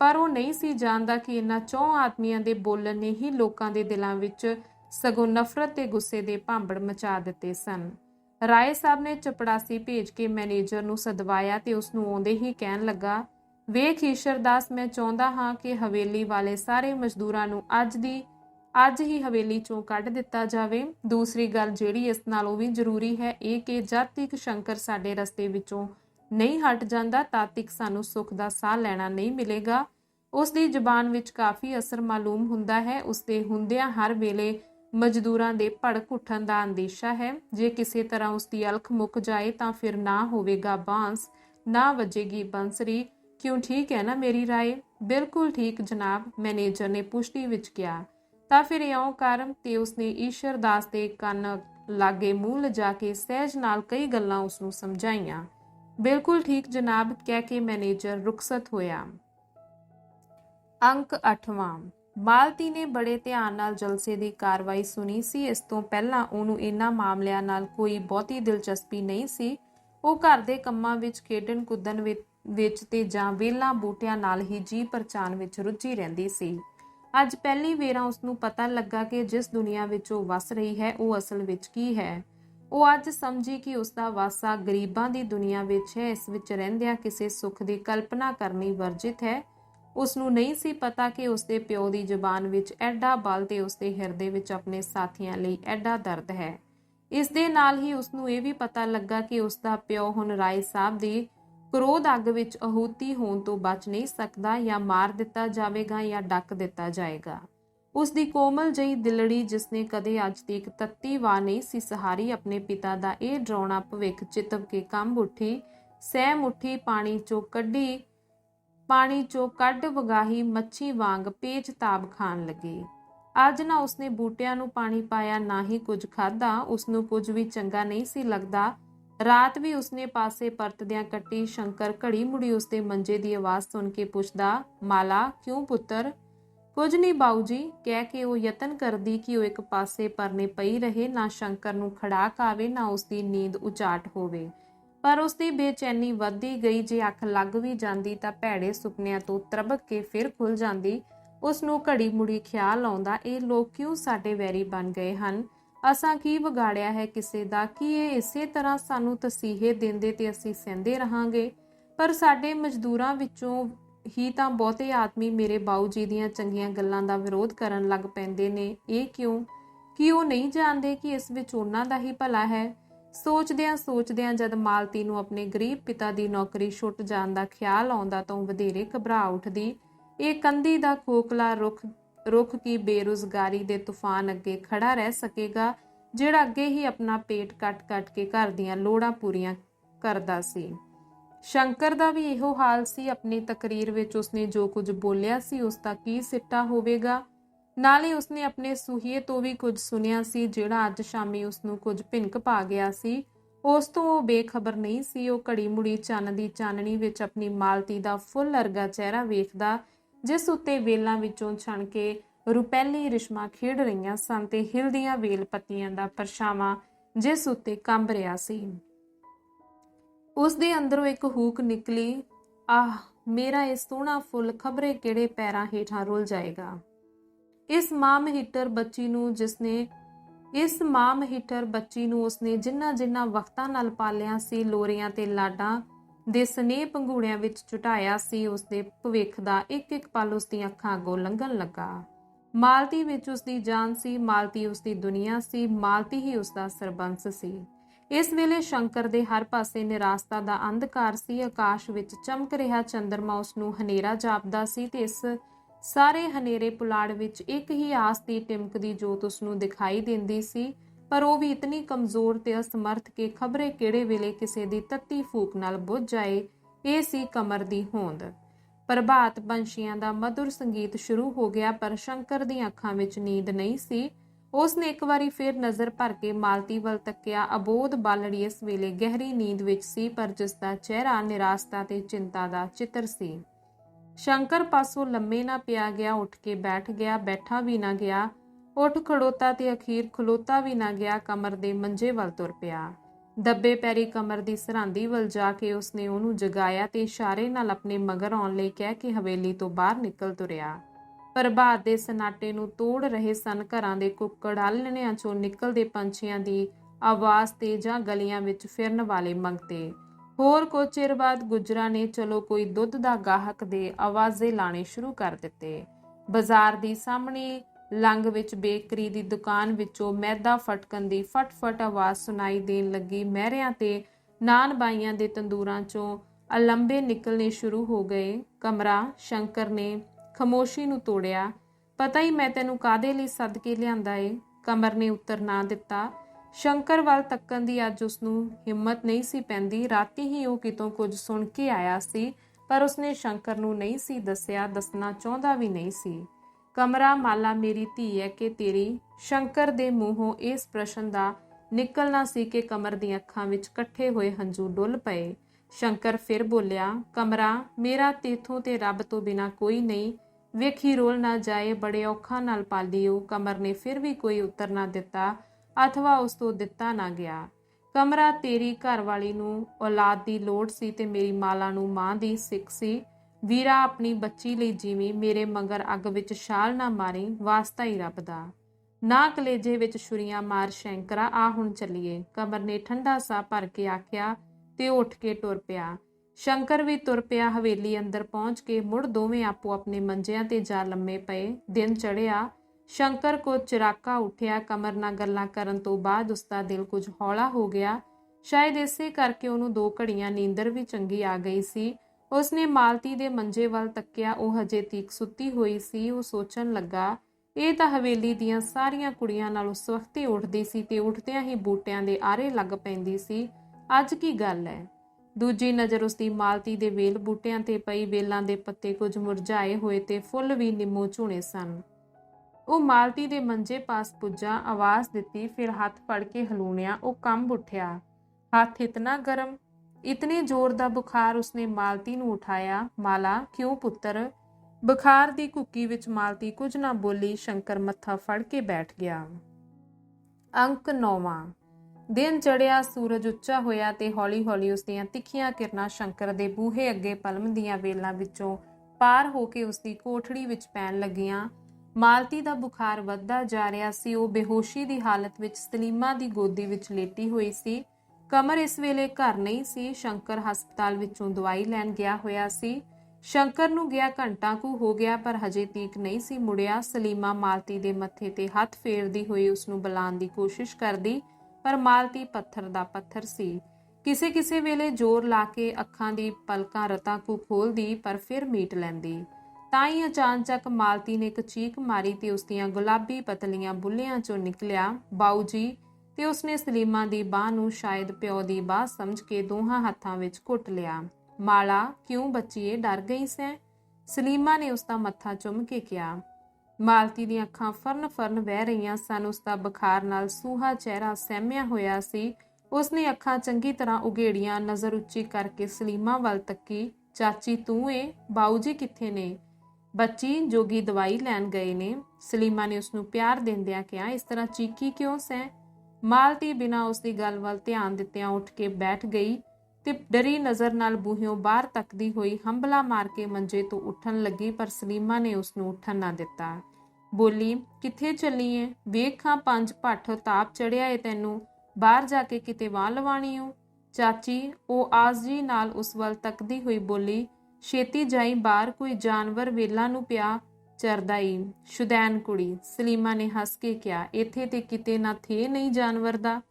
ਪਰ ਉਹ ਨਹੀਂ ਸੀ ਜਾਣਦਾ ਕਿ ਇਹਨਾਂ ਚੌਂ ਆਦਮੀਆਂ ਦੇ ਬੋਲਣ ਨੇ ਹੀ ਲੋਕਾਂ ਦੇ ਦਿਲਾਂ ਵਿੱਚ ਸਗੋਂ ਨਫ਼ਰਤ ਤੇ ਗੁੱਸੇ ਦੇ ਭਾਂਬੜ ਮਚਾ ਦਿੱਤੇ ਸਨ। ਰਾਏ ਸਾਹਿਬ ਨੇ ਚਪੜਾਸੀ ਭੇਜ ਕੇ ਮੈਨੇਜਰ ਨੂੰ ਸਦਵਾਇਆ ਤੇ ਉਸ ਨੂੰ ਆਉਂਦੇ ਹੀ ਕਹਿਣ ਲੱਗਾ, ਵੇਖ ਈਸ਼ਰਦਾਸ ਮੈਂ ਚਾਹੁੰਦਾ ਹਾਂ ਕਿ ਹਵੇਲੀ ਵਾਲੇ ਸਾਰੇ ਮਜ਼ਦੂਰਾਂ ਨੂੰ ਅੱਜ ਦੀ, ਅੱਜ ਹੀ ਹਵੇਲੀ ਚੋਂ ਕੱਢ ਦਿੱਤਾ ਜਾਵੇ। ਦੂਸਰੀ ਗੱਲ ਜਿਹੜੀ ਇਸ ਨਾਲੋਂ ਵੀ ਜ਼ਰੂਰੀ ਹੈ, ਇਹ ਕਿ ਜਦ ਤੱਕ ਸ਼ੰਕਰ ਸਾਡੇ ਰਸਤੇ ਵਿੱਚੋਂ ਨਹੀਂ ਹਟ ਜਾਂਦਾ ਤਦ ਤੱਕ ਸਾਨੂੰ ਸੁੱਖ ਦਾ ਸਾਹ ਲੈਣਾ ਨਹੀਂ ਮਿਲੇਗਾ। ਉਸ ਦੀ ਜ਼ੁਬਾਨ ਵਿੱਚ ਕਾਫੀ ਅਸਰ ਮਾਲੂਮ ਹੁੰਦਾ ਹੈ। ਉਸ ਦੇ ਹੁੰਦਿਆਂ ਹਰ ਵੇਲੇ ਮਜ਼ਦੂਰਾਂ ਦੇ ਭੜਕ ਉੱਠਣ ਦਾ ਅੰਦੇਸ਼ਾ ਹੈ ਜੇ ਕਿਸੇ ਤਰ੍ਹਾਂ ਉਸ ਦੀ ਅਲਖ ਮੁੱਕ ਜਾਏ ਤਾਂ ਫਿਰ ਨਾ ਹੋਵੇਗਾ ਬਾਂਸ ਨਾ ਵੱਜੇਗੀ ਬੰਸਰੀ ਕਿਉਂ ਠੀਕ ਹੈ ਨਾ ਮੇਰੀ رائے ਬਿਲਕੁਲ ਠੀਕ ਜਨਾਬ ਮੈਨੇਜਰ ਨੇ ਪੁਸ਼ਟੀ ਵਿੱਚ ਕਿਹਾ ਤਾਂ ਫਿਰ ਇਉਂ ਕਰ ਤੇ ਉਸਨੇ ਈਸ਼ਰ ਦਾਸ ਦੇ ਕੰਨ ਲਾਗੇ ਮੂੰਹ ਲਜਾ ਕੇ ਸਹਿਜ ਨਾਲ ਕਈ ਗੱਲਾਂ ਉਸ ਨੂੰ ਸਮਝਾਈਆਂ ਬਿਲਕੁਲ ਠੀਕ ਜਨਾਬ ਕਹਿ ਕੇ ਮੈਨੇਜਰ ਰੁਖਸਤ ਹੋਇਆ ਅੰਕ 8ਵਾਂ ਮਾਲਤੀ ਨੇ ਬੜੇ ਧਿਆਨ ਨਾਲ ਜਲਸੇ ਦੀ ਕਾਰਵਾਈ ਸੁਣੀ ਸੀ। ਇਸ ਤੋਂ ਪਹਿਲਾਂ ਉਹਨੂੰ ਇਹਨਾਂ ਮਾਮਲਿਆਂ ਨਾਲ ਕੋਈ ਬਹੁਤੀ ਦਿਲਚਸਪੀ ਨਹੀਂ ਸੀ। ਉਹ ਘਰ ਦੇ ਕੰਮਾਂ ਵਿੱਚ ਖੇਡਣ ਕੁੱਦਣ ਵਿੱਚ ਤੇ ਜਾਂ ਵੇਲਾਂ ਬੂਟਿਆਂ ਨਾਲ ਹੀ ਜੀ ਪਰਚਾਨ ਵਿੱਚ ਰੁੱਝੀ ਰਹਿੰਦੀ ਸੀ। ਅੱਜ ਪਹਿਲੀ ਵੇਰਾ ਉਸ ਨੂੰ ਪਤਾ ਲੱਗਾ ਕਿ ਜਿਸ ਦੁਨੀਆ ਵਿੱਚ ਉਹ ਵਸ ਰਹੀ ਹੈ, ਉਹ ਅਸਲ ਵਿੱਚ ਕੀ ਹੈ। ਉਹ ਅੱਜ ਸਮਝੀ ਕਿ ਉਸ ਦਾ ਵਾਸਾ ਗਰੀਬਾਂ ਦੀ ਦੁਨੀਆ ਵਿੱਚ ਹੈ, ਇਸ ਵਿੱਚ ਰਹਿੰਦਿਆਂ ਕਿਸੇ ਸੁੱਖ ਦੀ ਕਲਪਨਾ ਕਰਨੀ ਵਰਜਿਤ ਹੈ। ਉਸ ਨੂੰ ਨਹੀਂ ਸੀ ਪਤਾ ਕਿ ਉਸ ਦੇ ਪਿਓ ਦੀ ਜ਼ੁਬਾਨ ਵਿੱਚ ਐਡਾ ਬਲ ਤੇ ਉਸ ਦੇ ਹਿਰਦੇ ਵਿੱਚ ਆਪਣੇ ਸਾਥੀਆਂ ਲਈ ਐਡਾ ਦਰਦ ਹੈ। ਇਸ ਦੇ ਨਾਲ ਹੀ ਉਸ ਨੂੰ ਇਹ ਵੀ ਪਤਾ ਲੱਗਾ ਕਿ ਉਸ ਦਾ ਪਿਓ ਹੁਣ ਰਾਏ ਸਾਹਿਬ ਦੀ ਕ੍ਰੋਧ ਅੱਗ ਵਿੱਚ ਅਹੂਤੀ ਹੋਣ ਤੋਂ ਬਚ ਨਹੀਂ ਸਕਦਾ ਜਾਂ ਮਾਰ ਦਿੱਤਾ ਜਾਵੇਗਾ ਜਾਂ ਡੱਕ ਦਿੱਤਾ ਜਾਏਗਾ। ਉਸ ਦੀ ਕੋਮਲ ਜਿਹੀ ਦਿਲੜੀ ਜਿਸਨੇ ਕਦੇ ਅੱਜ ਤੱਕ ਤੱਤੀ ਵਾਰ ਨਹੀਂ ਸੀ ਸਹਾਰੀ ਆਪਣੇ ਪਿਤਾ ਦਾ ਇਹ ਡਰਾਉਣਾ ਭਵਿੱਖ ਚਿਤਵ ਕੇ ਕੰਬ ਉੱਠੀ ਸਹਿ ਮੁੱਠੀ ਪਾਣੀ ਚੋਂ ਕੱਢੀ ਪਾਣੀ ਚੋਂ ਕੱਢ ਵਗਾਹੀ ਮੱਛੀ ਵਾਂਗ ਪੇਚ ਤਾਬ ਖਾਣ ਲੱਗੀ। ਅੱਜ ਨਾ ਉਸਨੇ ਬੂਟਿਆਂ ਨੂੰ ਪਾਣੀ ਪਾਇਆ, ਨਾ ਹੀ ਕੁਝ ਖਾਦਾ ਉਸ ਨੂੰ ਕੁਝ ਵੀ ਚੰਗਾ ਨਹੀਂ ਸੀ ਲੱਗਦਾ। ਰਾਤ ਵੀ ਉਸਨੇ ਪਾਸੇ ਪਰਤਦਿਆਂ ਕੱਟੀ ਸ਼ੰਕਰ ਘੜੀ ਮੁੜੀ ਉਸਦੇ ਮੰਜੇ ਦੀ ਆਵਾਜ਼ ਸੁਣ ਕੇ ਪੁੱਛਦਾ, ਮਾਲਾ, ਕਿਉਂ ਪੁੱਤਰ? ਕੁਝ ਨਹੀਂ ਬਾਊ ਜੀ, ਕਹਿ ਕੇ ਉਹ ਯਤਨ ਕਰਦੀ ਕਿ ਉਹ ਇੱਕ ਪਾਸੇ ਪਰਨੇ ਪਈ ਰਹੇ, ਨਾ ਸ਼ੰਕਰ ਨੂੰ ਖੜਾਕ ਆਵੇ, ਨਾ ਉਸਦੀ ਨੀਂਦ ਉਚਾਟ ਹੋਵੇ। ਪਰ ਉਸਦੀ ਬੇਚੈਨੀ ਵੱਧਦੀ ਗਈ, ਜੇ ਅੱਖ ਲੱਗ ਵੀ ਜਾਂਦੀ ਤਾਂ ਭੈੜੇ ਸੁਪਨਿਆਂ ਤੋਂ ਤਰਬਕ ਕੇ ਫਿਰ ਖੁੱਲ ਜਾਂਦੀ। ਉਸ ਨੂੰ ਘੜੀ ਮੁੜੀ ਖਿਆਲ ਆਉਂਦਾ, ਇਹ ਲੋਕ ਕਿਉਂ ਸਾਡੇ ਵੈਰੀ ਬਣ ਗਏ ਹਨ? ਅਸਾਂ ਕੀ ਵਿਗਾੜਿਆ ਹੈ ਕਿਸੇ ਦਾ? ਕਿ ਇਹ ਇਸੇ ਤਰ੍ਹਾਂ ਸਾਨੂੰ ਤਸੀਹੇ ਦਿੰਦੇ ਤੇ ਅਸੀਂ ਸਹਿੰਦੇ ਰਹਾਂਗੇ? ਪਰ ਸਾਡੇ ਮਜ਼ਦੂਰਾਂ ਵਿੱਚੋਂ ਹੀ ਤਾਂ ਬਹੁਤੇ ਆਦਮੀ ਮੇਰੇ ਬਾਊ ਜੀ ਦੀਆਂ ਚੰਗੀਆਂ ਗੱਲਾਂ ਦਾ ਵਿਰੋਧ ਕਰਨ ਲੱਗ ਪੈਂਦੇ ਨੇ। ਇਹ ਕਿਉਂ? ਕਿ ਉਹ ਨਹੀਂ ਜਾਣਦੇ ਕਿ ਇਸ ਵਿੱਚ ਉਹਨਾਂ ਦਾ ਹੀ ਭਲਾ ਹੈ? ਸੋਚਦਿਆਂ ਸੋਚਦਿਆਂ ਜਦ ਮਾਲਤੀ ਨੂੰ ਆਪਣੇ ਗਰੀਬ ਪਿਤਾ ਦੀ ਨੌਕਰੀ ਛੁੱਟ ਜਾਣ ਦਾ ਖਿਆਲ ਆਉਂਦਾ ਤਾਂ ਉਹ ਵਧੇਰੇ ਘਬਰਾ ਉੱਠਦੀ। ਇਹ ਕੰਦੀ ਦਾ ਖੋਖਲਾ ਰੁੱਖ ਰੁੱਖ ਕੀ ਬੇਰੁਜ਼ਗਾਰੀ ਦੇ ਤੂਫਾਨ ਅੱਗੇ ਖੜਾ ਰਹਿ ਸਕੇਗਾ, ਜਿਹੜਾ ਅੱਗੇ ਹੀ ਆਪਣਾ ਪੇਟ ਕੱਟ-ਕੱਟ ਕੇ ਘਰ ਦੀਆਂ ਲੋੜਾਂ ਪੂਰੀਆਂ ਕਰਦਾ ਸੀ। ਸ਼ੰਕਰ ਦਾ ਵੀ ਇਹੋ ਹਾਲ ਸੀ, ਆਪਣੀ ਤਕਰੀਰ ਵਿੱਚ ਉਸਨੇ ਜੋ ਕੁਝ ਬੋਲਿਆ ਸੀ, ਉਸ ਦਾ ਕੀ ਸਿੱਟਾ ਹੋਵੇਗਾ? ਨਾਲ ਹੀ ਉਸਨੇ ਆਪਣੇ ਸੁਹੀਏ ਤੋਂ ਵੀ ਕੁਝ ਸੁਣਿਆ ਸੀ, ਜਿਹੜਾ ਅੱਜ ਸ਼ਾਮੀ ਉਸਨੂੰ ਕੁਝ ਭਿੰਕ ਪਾ ਗਿਆ ਸੀ। ਉਸ ਤੋਂ ਉਹ ਬੇਖਬਰ ਨਹੀਂ ਸੀ, ਉਹ ਘੜੀ ਮੁੜੀ ਚੰਨ ਦੀ ਚਾਨਣੀ ਵਿੱਚ ਆਪਣੀ ਮਾਲਤੀ ਦਾ ਫੁੱਲ ਅਰਗਾ ਚਿਹਰਾ ਵੇਖਦਾ, ਜਿਸ ਉੱਤੇ ਵੇਲਾਂ ਵਿੱਚੋਂ ਛਣ ਕੇ ਰੁਪੈਲੀ ਰਿਸ਼ਮਾ ਖੇਡ ਰਹੀਆਂ ਸਨ ਤੇ ਹਿਲਦੀਆਂ ਵੇਲ ਪੱਤੀਆਂ ਦਾ ਪਰਛਾਵਾਂ ਜਿਸ ਉੱਤੇ ਕੰਬ ਰਿਹਾ ਸੀ। ਉਸ ਦੇ ਅੰਦਰੋਂ ਇੱਕ ਹੂਕ ਨਿਕਲੀ, ਆਹ, ਮੇਰਾ ਇਹ ਸੋਹਣਾ ਫੁੱਲ ਖਬਰੇ ਕਿਹੜੇ ਪੈਰਾਂ ਹੇਠਾਂ ਰੁਲ ਜਾਏਗਾ? ਇਸ ਮਾਮ ਹੀਟਰ ਬੱਚੀ ਨੂੰ ਜਿਸਨੇ, ਇਸ ਮਾਮ ਹੀਟਰ ਬੱਚੀ ਨੂੰ ਉਸਨੇ ਜਿੰਨਾ ਜਿੰਨਾ ਵਕਤਾਂ ਨਾਲ ਪਾਲਿਆ ਸੀ, ਲੋਰੀਆਂ ਤੇ ਲਾਡਾਂ ਦੇ ਸਨੇਹ ਪੰਘੂੜਿਆਂ ਵਿੱਚ ਝੁਟਾਇਆ ਸੀ, ਉਸਦੇ ਭਵਿੱਖ ਦਾ ਇੱਕ ਇੱਕ ਪਲ ਉਸਦੀਆਂ ਅੱਖਾਂ ਅੱਗੋਂ ਲੰਘਣ ਲੱਗਾ। ਮਾਲਤੀ ਵਿੱਚ ਉਸਦੀ ਜਾਨ ਸੀ, ਮਾਲਤੀ ਉਸਦੀ ਦੁਨੀਆ ਸੀ, ਮਾਲਤੀ ਹੀ ਉਸਦਾ ਸਰਬੰਸ ਸੀ। ਇਸ ਵੇਲੇ ਸ਼ੰਕਰ ਦੇ ਹਰ ਪਾਸੇ ਨਿਰਾਸਤਾ ਦਾ ਅੰਧਕਾਰ ਸੀ, ਆਕਾਸ਼ ਵਿੱਚ ਚਮਕ ਰਿਹਾ ਚੰਦਰਮਾ ਉਸ ਨੂੰ ਹਨੇਰਾ ਜਾਪਦਾ ਸੀ ਤੇ ਇਸ ਸਾਰੇ ਹਨੇਰੇ ਪੁਲਾੜ ਵਿੱਚ ਇੱਕ ਹੀ ਆਸ ਦੀ ਟਿਮਕਦੀ ਜੋਤ ਉਸ ਨੂੰ ਦਿਖਾਈ ਦਿੰਦੀ ਸੀ, ਪਰ ਉਹ ਵੀ ਇਤਨੀ ਕਮਜ਼ੋਰ ਤੇ ਅਸਮਰਥ ਕਿ ਖਬਰੇ ਕਿਹੜੇ ਵੇਲੇ ਕਿਸੇ ਦੀ ਤੱਤੀ ਫੂਕ ਨਾਲ ਬੁੱਝ ਜਾਏ, ਇਹ ਸੀ ਕਮਰ ਦੀ ਹੋਂਦ। ਪ੍ਰਭਾਤ ਬੰਸ਼ੀਆਂ ਦਾ ਮధుਰ ਸੰਗੀਤ ਸ਼ੁਰੂ ਹੋ ਗਿਆ, ਪਰ ਸ਼ੰਕਰ ਦੀਆਂ ਅੱਖਾਂ ਵਿੱਚ ਨੀਂਦ ਨਹੀਂ ਸੀ। ਉਸ ਨੇ ਇੱਕ ਵਾਰੀ ਫਿਰ ਨਜ਼ਰ ਭਰ ਕੇ ਮਾਲਤੀ ਵੱਲ ਤੱਕਿਆ, ਅਬੋਧ ਬਾਲੜੀ ਇਸ ਵੇਲੇ ਗਹਿਰੀ ਨੀਂਦ ਵਿੱਚ ਸੀ, ਪਰ ਜਿਸ ਦਾ ਚਿਹਰਾ ਨਿਰਾਸਤਾ ਤੇ ਚਿੰਤਾ ਦਾ ਚਿੱਤਰ ਸੀ। ਸ਼ੰਕਰ ਪਾਸੋਂ ਲੰਮੇ ਨਾ ਪਿਆ ਗਿਆ, ਉੱਠ ਕੇ ਬੈਠ ਗਿਆ, ਬੈਠਾ ਵੀ ਨਾ ਗਿਆ। ਉੱਠ ਖੜੋਤਾ ਤੇ ਅਖੀਰ ਖਲੋਤਾ ਵੀ ਨਾ ਗਿਆ, ਕਮਰ ਦੇ ਮੰਜੇ ਵੱਲ ਤੁਰ ਪਿਆ। ਦੱਬੇ ਪੈਰੀ ਕਮਰ ਦੀ ਸਰਾਂਦੀ ਵੱਲ ਜਾ ਕੇ ਉਸਨੇ ਉਹਨੂੰ ਜਗਾਇਆ ਤੇ ਇਸ਼ਾਰੇ ਨਾਲ ਆਪਣੇ ਮਗਰ ਆਉਣ ਲਈ ਕਹਿ ਕੇ ਹਵੇਲੀ ਤੋਂ ਬਾਹਰ ਨਿਕਲ ਤੁਰਿਆ। ਪ੍ਰਭਾਤ ਦੇ ਸਨਾਟੇ ਨੂੰ ਤੋੜ ਰਹੇ ਸਨ, ਘਰਾਂ ਦੇ ਕੁੱਕੜ ਆਲਣਿਆਂ ਚੋਂ ਨਿਕਲਦੇ ਪੰਛੀਆਂ ਦੀ ਆਵਾਜ਼ ਤੇ ਜਾਂ ਗਲੀਆਂ ਵਿੱਚ ਫਿਰਨ ਵਾਲੇ ਮੰਗਤੇ। ਹੋਰ ਕੁਝ ਚਿਰ ਬਾਅਦ ਗੁਜਰਾ ਨੇ ਚਲੋ ਕੋਈ ਦੁੱਧ ਦਾ ਗਾਹਕ ਦੇ ਆਵਾਜ਼ੇ ਲਾਣੇ ਸ਼ੁਰੂ ਕਰ ਦਿੱਤੇ। ਬਾਜ਼ਾਰ ਦੀ ਸਾਹਮਣੇ ਲੰਗ ਵਿੱਚ ਬੇਕਰੀ ਦੀ ਦੁਕਾਨ ਵਿੱਚੋਂ ਮੈਦਾ ਫਟਕਣ ਦੀ ਫਟ-ਫਟ ਆਵਾਜ਼ ਸੁਣਾਈ ਦੇਣ ਲੱਗੀ। ਮਹਿਰਿਆਂ ਤੇ ਨਾਨ ਬਾਈਆਂ ਦੇ ਤੰਦੂਰਾਂ ਚੋਂ ਅਲੰਬੇ ਨਿਕਲਣੇ ਸ਼ੁਰੂ ਹੋ ਗਏ। ਕਮਰਾ, ਸ਼ੰਕਰ ਨੇ ਖਮੋਸ਼ੀ ਨੂੰ ਤੋੜਿਆ। ਪਤਾ ਹੀ ਮੈਂ ਤੈਨੂੰ ਕਾਦੇ ਲਈ ਸੱਦ ਕੇ ਲਿਆਂਦਾ ਏ? ਕਮਰ ਨੇ ਉੱਤਰ ਨਾ ਦਿੱਤਾ। ਸ਼ੰਕਰ ਵੱਲ ਤੱਕਣ ਦੀ ਅੱਜ ਉਸ ਨੂੰ ਹਿੰਮਤ ਨਹੀਂ ਸੀ ਪੈਂਦੀ। ਰਾਤੀ ਹੀ ਉਹ ਕਿਤੋਂ ਕੁਝ ਸੁਣ ਕੇ ਆਇਆ ਸੀ, ਪਰ ਉਸਨੇ ਸ਼ੰਕਰ ਨੂੰ ਨਹੀਂ ਸੀ ਦੱਸਿਆ, ਦੱਸਣਾ ਚਾਹੁੰਦਾ ਵੀ ਨਹੀਂ ਸੀ। ਕਮਰਾ ਮਾਲਾ ਮੇਰੀ ਧੀ ਹੈ ਕਿ ਤੇਰੀ? ਸ਼ੰਕਰ ਦੇ ਮੂੰਹੋਂ ਇਸ ਪ੍ਰਸ਼ਨ ਦਾ ਨਿਕਲਣਾ ਸੀ ਕਿ ਕਮਰ ਦੀਆਂ ਅੱਖਾਂ ਵਿੱਚ ਇਕੱਠੇ ਹੋਏ ਹੰਝੂ ਡੁੱਲ ਪਏ। ਸ਼ੰਕਰ ਫਿਰ ਬੋਲਿਆ, ਕਮਰਾ, ਮੇਰਾ ਤੇਥੋਂ ਤੇ ਰੱਬ ਤੋਂ ਬਿਨਾ ਕੋਈ ਨਹੀਂ। ਵੇਖੀ ਰੋਲ ਨਾ ਜਾਏ, ਬੜੇ ਔਖਾ ਨਾਲ ਪਾਲੀ ਉਹ ਕਮਰ ਨੇ ਫਿਰ ਵੀ ਕੋਈ ਉੱਤਰ ਨਾ ਦਿੱਤਾ। ਅਥਵਾ ਉਸ ਤੋਂ ਦਿੱਤਾ ਨਾ ਗਿਆ। ਕਮਰਾ ਤੇਰੀ ਘਰ ਵਾਲੀ ਨੂੰ ਔਲਾਦ ਦੀ ਲੋੜ ਸੀ ਤੇ ਮੇਰੀ ਮਾਲਾ ਨੂੰ ਮਾਂ ਦੀ ਸਿੱਖ ਸੀ। ਵੀਰਾ ਆਪਣੀ ਬੱਚੀ ਲਈ ਜਿਵੇਂ ਮੇਰੇ ਮਗਰ ਅੱਗ ਵਿੱਚ ਛਾਲ ਨਾ ਮਾਰੀ, ਵਾਸਤਾ ਹੀ ਰੱਬ ਦਾ। ਨਾ ਕਲੇਜੇ ਵਿੱਚ ਛੁਰੀਆਂ ਮਾਰ ਸ਼ੈਂਕਰਾ, ਆ ਹੁਣ ਚੱਲੀਏ। ਕਮਰ ਨੇ ਠੰਡਾ ਸਾਹ ਭਰ ਕੇ ਆਖਿਆ ਤੇ ਉੱਠ ਕੇ ਟੁਰ ਪਿਆ। ਸ਼ੰਕਰ ਵੀ ਤੁਰ ਪਿਆ ਹਵੇਲੀ ਅੰਦਰ ਪਹੁੰਚ ਕੇ ਮੁੜ ਦੋਵੇਂ ਆਪੋ ਆਪਣੇ ਮੰਜਿਆਂ ਤੇ ਜਾ ਲੰਮੇ ਪਏ। ਦਿਨ ਚੜਿਆ ਸ਼ੰਕਰ ਕੋ ਚਿਰਾਕਾ ਉੱਠਿਆ, ਕਮਰ ਨਾਲ ਗੱਲਾਂ ਕਰਨ ਤੋਂ ਬਾਅਦ ਉਸ ਦਾ ਦਿਲ ਕੁਝ ਹੌਲਾ ਹੋ ਗਿਆ। ਸ਼ਾਇਦ ਇਸੇ ਕਰਕੇ ਉਹਨੂੰ ਦੋ ਘੜੀਆਂ ਨੀਂਦਰ ਵੀ ਚੰਗੀ ਆ ਗਈ ਸੀ। ਉਸਨੇ ਮਾਲਤੀ ਦੇ ਮੰਜੇ ਵੱਲ ਤੱਕਿਆ, ਉਹ ਹਜੇ ਤੀਕ ਸੁੱਤੀ ਹੋਈ ਸੀ। ਉਹ ਸੋਚਣ ਲੱਗਾ, ਇਹ ਤਾਂ ਹਵੇਲੀ ਦੀਆਂ ਸਾਰੀਆਂ ਕੁੜੀਆਂ ਨਾਲ ਉਸ ਵਕਤ ਹੀ ਉੱਠਦੀ ਸੀ ਤੇ ਉੱਠਦਿਆਂ ਹੀ ਬੂਟਿਆਂ ਦੇ ਆਰੇ ਲੱਗ ਪੈਂਦੀ ਸੀ। ਅੱਜ ਕੀ ਗੱਲ ਹੈ ਦੂਜੀ ਨਜ਼ਰ ਉਸਦੀ ਮਾਲਤੀ ਦੇ ਵੇਲ ਬੂਟਿਆਂ ਤੇ ਪਈ ਵੇਲਾਂ ਦੇ ਪੱਤੇ ਕੁਝ ਮੁਰਝਾਏ ਹੋਏ ਤੇ ਫੁੱਲ ਵੀ ਨਿੰਮੋ ਝੁਣੇ ਸਨ। ਉਹ ਮਾਲਤੀ ਦੇ ਮੰਜੇ ਪਾਸ ਪੁੱਜਾ, ਆਵਾਜ਼ ਦਿੱਤੀ, ਫਿਰ ਹੱਥ ਫੜ ਕੇ ਹਲੂਣਿਆ, ਉਹ ਕੰਬ ਉੱਠਿਆ। ਹੱਥ ਇਤਨਾ ਗਰਮ, ਇਤਨੇ ਜ਼ੋਰ ਦਾ ਬੁਖਾਰ ਉਸਨੇ ਮਾਲਤੀ ਨੂੰ ਉਠਾਇਆ, ਮਾਲਾ, ਕਿਉਂ ਪੁੱਤਰ? ਬੁਖਾਰ ਦੀ ਕੁੱਕੀ ਵਿੱਚ ਮਾਲਤੀ ਕੁਝ ਨਾ ਬੋਲੀ, ਸ਼ੰਕਰ ਮੱਥਾ ਫੜ ਕੇ ਬੈਠ ਗਿਆ। ਅੰਕ 9ਵਾਂ ਦਿਨ ਚੜਿਆ ਸੂਰਜ ਉੱਚਾ ਹੋਇਆ ਤੇ ਹੌਲੀ-ਹੌਲੀ ਉਸ ਦੀਆਂ ਤਿੱਖੀਆਂ ਕਿਰਨਾਂ ਸ਼ੰਕਰ ਦੇ ਬੂਹੇ ਅੱਗੇ ਪਲਮ ਦੀਆਂ ਵੇਲਾਂ ਵਿੱਚੋਂ ਪਾਰ ਹੋ ਕੇ ਉਸ ਦੀ ਕੋਠੜੀ ਵਿੱਚ ਪੈਣ ਲੱਗੀਆਂ। ਮਾਲਤੀ ਦਾ ਬੁਖਾਰ ਵੱਧਦਾ ਜਾ ਰਿਹਾ ਸੀ, ਉਹ ਬੇਹੋਸ਼ੀ ਦੀ ਹਾਲਤ ਵਿੱਚ ਸਲੀਮਾ ਦੀ ਗੋਦੀ ਵਿੱਚ ਲੇਟੀ ਹੋਈ ਸੀ। ਕਮਰ ਇਸ ਵੇਲੇ ਘਰ ਨਹੀਂ ਸੀ, ਸ਼ੰਕਰ ਹਸਪਤਾਲ ਵਿੱਚੋਂ ਦਵਾਈ ਲੈਣ ਗਿਆ ਹੋਇਆ ਸੀ। ਸ਼ੰਕਰ ਨੂੰ ਗਿਆ ਘੰਟਾ ਕੁ ਹੋ ਗਿਆ, ਪਰ ਹਜੇ ਤੀਕ ਨਹੀਂ ਸੀ ਮੁੜਿਆ। ਸਲੀਮਾ ਮਾਲਤੀ ਦੇ ਮੱਥੇ ਤੇ ਹੱਥ ਫੇਰਦੀ ਹੋਈ ਉਸ ਨੂੰ ਬੁਲਾਉਣ ਦੀ ਕੋਸ਼ਿਸ਼ ਕਰਦੀ, ਪਰ ਮਾਲਤੀ ਪੱਥਰ ਦਾ ਪੱਥਰ ਸੀ। ਕਿਸੇ ਕਿਸੇ ਵੇਲੇ ਜ਼ੋਰ ਲਾ ਕੇ ਅੱਖਾਂ ਦੀ ਪਲਕਾਂ ਰਤਾਂ ਕੁ ਖੋਲਦੀ, ਪਰ ਫਿਰ ਮੀਟ ਲੈਂਦੀ। ਤਾਂ ਹੀ ਅਚਾਨਚੱਕ ਮਾਲਤੀ ਨੇ ਇੱਕ ਚੀਕ ਮਾਰੀ ਤੇ ਉਸ ਦੀਆਂ ਗੁਲਾਬੀ ਪਤਲੀਆਂ ਬੁੱਲਿਆਂ ਚੋਂ ਨਿਕਲਿਆ। ਬਾਊ ਜੀ, ਤੇ ਉਸਨੇ ਸਲੀਮਾ ਦੀ ਬਾਹ ਨੂੰ ਸ਼ਾਇਦ ਪਿਓ ਦੀ ਬਾਹ ਸਮਝ ਕੇ ਦੋਹਾਂ ਹੱਥਾਂ ਵਿੱਚ ਘੁੱਟ ਲਿਆ। ਮਾਲਾ, ਕਿਉਂ ਬੱਚੀਏ, ਡਰ ਗਈ ਸੈਂ? ਸਲੀਮਾ ਨੇ ਉਸ ਦਾ ਮੱਥਾ ਚੁੰਮ ਕੇ ਕਿਹਾ। ਮਾਲਤੀ ਦੀਆਂ ਅੱਖਾਂ ਫਰਨ ਫਰਨ ਵਹਿ ਰਹੀਆਂ ਸਨ। ਉਸ ਦਾ ਬੁਖਾਰ ਨਾਲ ਸੂਹਾ ਚਿਹਰਾ ਸਹਿਮਿਆ ਹੋਇਆ ਸੀ। ਉਸਨੇ ਅੱਖਾਂ ਚੰਗੀ ਤਰ੍ਹਾਂ ਉਗੇੜੀਆਂ ਨਜ਼ਰ ਉੱਚੀ ਕਰਕੇ ਸਲੀਮਾ ਵੱਲ ਤੱਕੀ। ਚਾਚੀ, ਤੂੰ ਏ? ਬਾਊ ਜੀ ਕਿੱਥੇ ਨੇ? ਬੱਚੀ ਜੋਗੀ ਦਵਾਈ ਲੈਣ ਗਏ ਨੇ। ਸਲੀਮਾ ਨੇ ਉਸ ਨੂੰ ਪਿਆਰ ਦਿੰਦਿਆਂ ਕਿਹਾ, ਇਸ ਤਰ੍ਹਾਂ ਚੀਕੀ ਕਿਉਂ ਸੈਂ ਮਾਲਤੀ ਬਿਨਾਂ ਉਸ ਦੀ ਗੱਲ ਵੱਲ ਧਿਆਨ ਦਿੱਤਿਆਂ ਉੱਠ ਕੇ ਬੈਠ ਗਈ ਤੇ ਡਰੀ ਨਜ਼ਰ ਨਾਲ ਬੂਹਿਓਂ ਬਾਹਰ ਤੱਕਦੀ ਹੋਈ ਹੰਬਲਾ ਮਾਰ ਕੇ ਮੰਜੇ ਤੋਂ ਉੱਠਣ ਲੱਗੀ, ਪਰ ਸਲੀਮਾ ਨੇ ਉਸ ਨੂੰ ਉੱਠਣ ਨਾ ਦਿੱਤਾ। ਬੋਲੀ, ਕਿੱਥੇ ਚੱਲੀ ਏ? ਵੇਖਾਂ ਪੰਜ ਭੱਠ ਤਾਪ ਚੜਿਆ ਏ ਤੈਨੂੰ। ਬਾਹਰ ਜਾ ਕੇ ਕਿਤੇ ਵਾਹ ਲਵਾਣੀ ਓ? ਚਾਚੀ, ਉਹ ਆਜ਼ਜੀ ਨਾਲ ਉਸ ਵੱਲ ਤੱਕਦੀ ਹੋਈ ਬੋਲੀ ਛੇਤੀ ਜਾਈ ਬਾਹਰ ਕੋਈ ਜਾਨਵਰ ਵੇਲਾ ਨੂੰ ਪਿਆ ਚਰਦਾ ਈ। ਸ਼ੁਦੈਨ ਕੁੜੀ, ਸਲੀਮਾ ਨੇ ਹੱਸ ਕੇ ਕਿਹਾ, ਇੱਥੇ ਤੇ ਕਿਤੇ ਨਾ ਥੇ ਨਹੀਂ ਜਾਨਵਰ ਦਾ।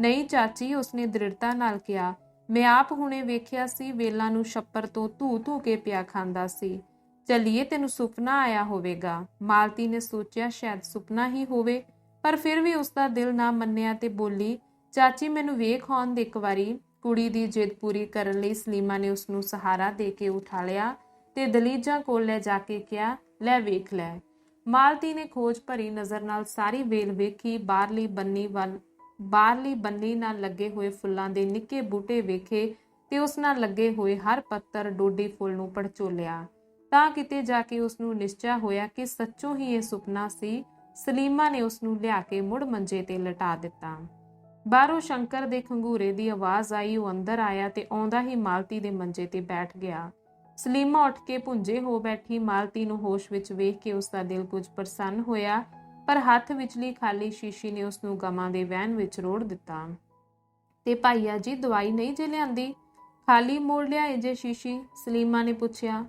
ਨਹੀਂ ਚਾਚੀ, ਉਸਨੇ ਦ੍ਰਿੜਤਾ ਨਾਲ ਕਿਹਾ, ਮੈਂ ਆਪ ਹੁਣੇ ਵੇਖਿਆ ਸੀ, ਵੇਲਾ ਨੂੰ ਛੱਪਰ ਤੋਂ ਧੂ ਧੂ ਕੇ ਪਿਆ ਖਾਂਦਾ ਸੀ। ਚੱਲੀਏ, ਤੈਨੂੰ ਸੁਪਨਾ ਆਇਆ ਹੋਵੇਗਾ। ਮਾਲਤੀ ਨੇ ਸੋਚਿਆ, ਸ਼ਾਇਦ ਸੁਪਨਾ ਹੀ ਹੋਵੇ। ਪਰ ਫਿਰ ਵੀ ਉਸ ਦਾ ਦਿਲ ਨਾ ਮੰਨਿਆ ਤੇ ਬੋਲੀ, ਚਾਚੀ, ਮੈਨੂੰ ਵੇਖ ਆਉਣ ਦੇ ਇੱਕ ਵਾਰੀ। ਕੁੜੀ ਦੀ ਜਿੱਦ ਪੂਰੀ ਕਰਨ ਲਈ ਸਲੀਮਾ ਨੇ ਉਸ ਨੂੰ ਸਹਾਰਾ ਦੇ ਕੇ ਉਠਾ ਲਿਆ ਤੇ ਦਲੀਜਾਂ ਕੋਲ ਲੈ ਜਾ ਕੇ ਕਿਹਾ, ਲੈ ਵੇਖ ਲੈ। ਮਾਲਤੀ ਨੇ ਖੋਜ ਭਰੀ ਨਜ਼ਰ ਨਾਲ ਸਾਰੀ ਵੇਲ ਵੇਖੀ। ਬਾਹਰਲੀ ਬੰਨੀ ਵੱਲ, ਬਾਹਰਲੀ ਬੰਨੀ ਨਾਲ ਲੱਗੇ ਹੋਏ ਫੁੱਲਾਂ ਦੇ ਨਿੱਕੇ ਬੂਟੇ ਵੇਖੇ ਤੇ ਉਸ ਨਾਲ ਲੱਗੇ ਹੋਏ ਹਰ ਪੱਤਰ ਡੋਡੀ ਫੁੱਲ ਨੂੰ ਪੜਚੋਲਿਆ। ਤਾਂ ਕਿਤੇ ਜਾ ਕੇ ਉਸ ਨੂੰ ਨਿਸ਼ਚੈ ਹੋਇਆ ਕਿ ਸੱਚੋ ਹੀ ਇਹ ਸੁਪਨਾ ਸੀ, ਸਲੀਮਾ ਨੇ ਉਸ ਨੂੰ ਲਿਆ ਕੇ ਮੁੜ ਮੰਜੇ ਤੇ ਲਟਾ ਦਿੱਤਾ। ਬਾਹਰੋਂ ਸ਼ੰਕਰ ਦੇ ਖੰਗੂਰੇ ਦੀ ਆਵਾਜ਼ ਆਈ, ਉਹ ਅੰਦਰ ਆਇਆ ਤੇ ਆਉਂਦਾ ਹੀ ਮਾਲਤੀ ਦੇ ਮੰਜੇ ਤੇ ਬੈਠ ਗਿਆ। ਸਲੀਮਾ ਉੱਠ ਕੇ ਪੁੰਜੇ ਹੋ ਬੈਠੀ, ਮਾਲਤੀ ਨੂੰ ਹੋਸ਼ ਵਿੱਚ ਵੇਖ ਕੇ ਉਸ ਦਾ ਦਿਲ ਕੁਝ ਪ੍ਰਸੰਨ ਹੋਇਆ, ਪਰ ਹੱਥ ਵਿਚਲੀ ਖਾਲੀ ਸ਼ੀਸ਼ੀ ਨੇ ਉਸ ਨੂੰ ਗਮਾਂ ਦੇ ਵਹਿਣ ਵਿੱਚ ਰੋੜ ਦਿੱਤਾ। ਤੇ ਭਾਈਆ ਜੀ, ਦਵਾਈ ਨਹੀਂ ਜੇ ਲਿਆਂਦੀ? ਖਾਲੀ ਮੋੜ ਲਿਆਏ ਜੇ ਸ਼ੀਸ਼ੀ, ਸਲੀਮਾ ਨੇ ਪੁੱਛਿਆ।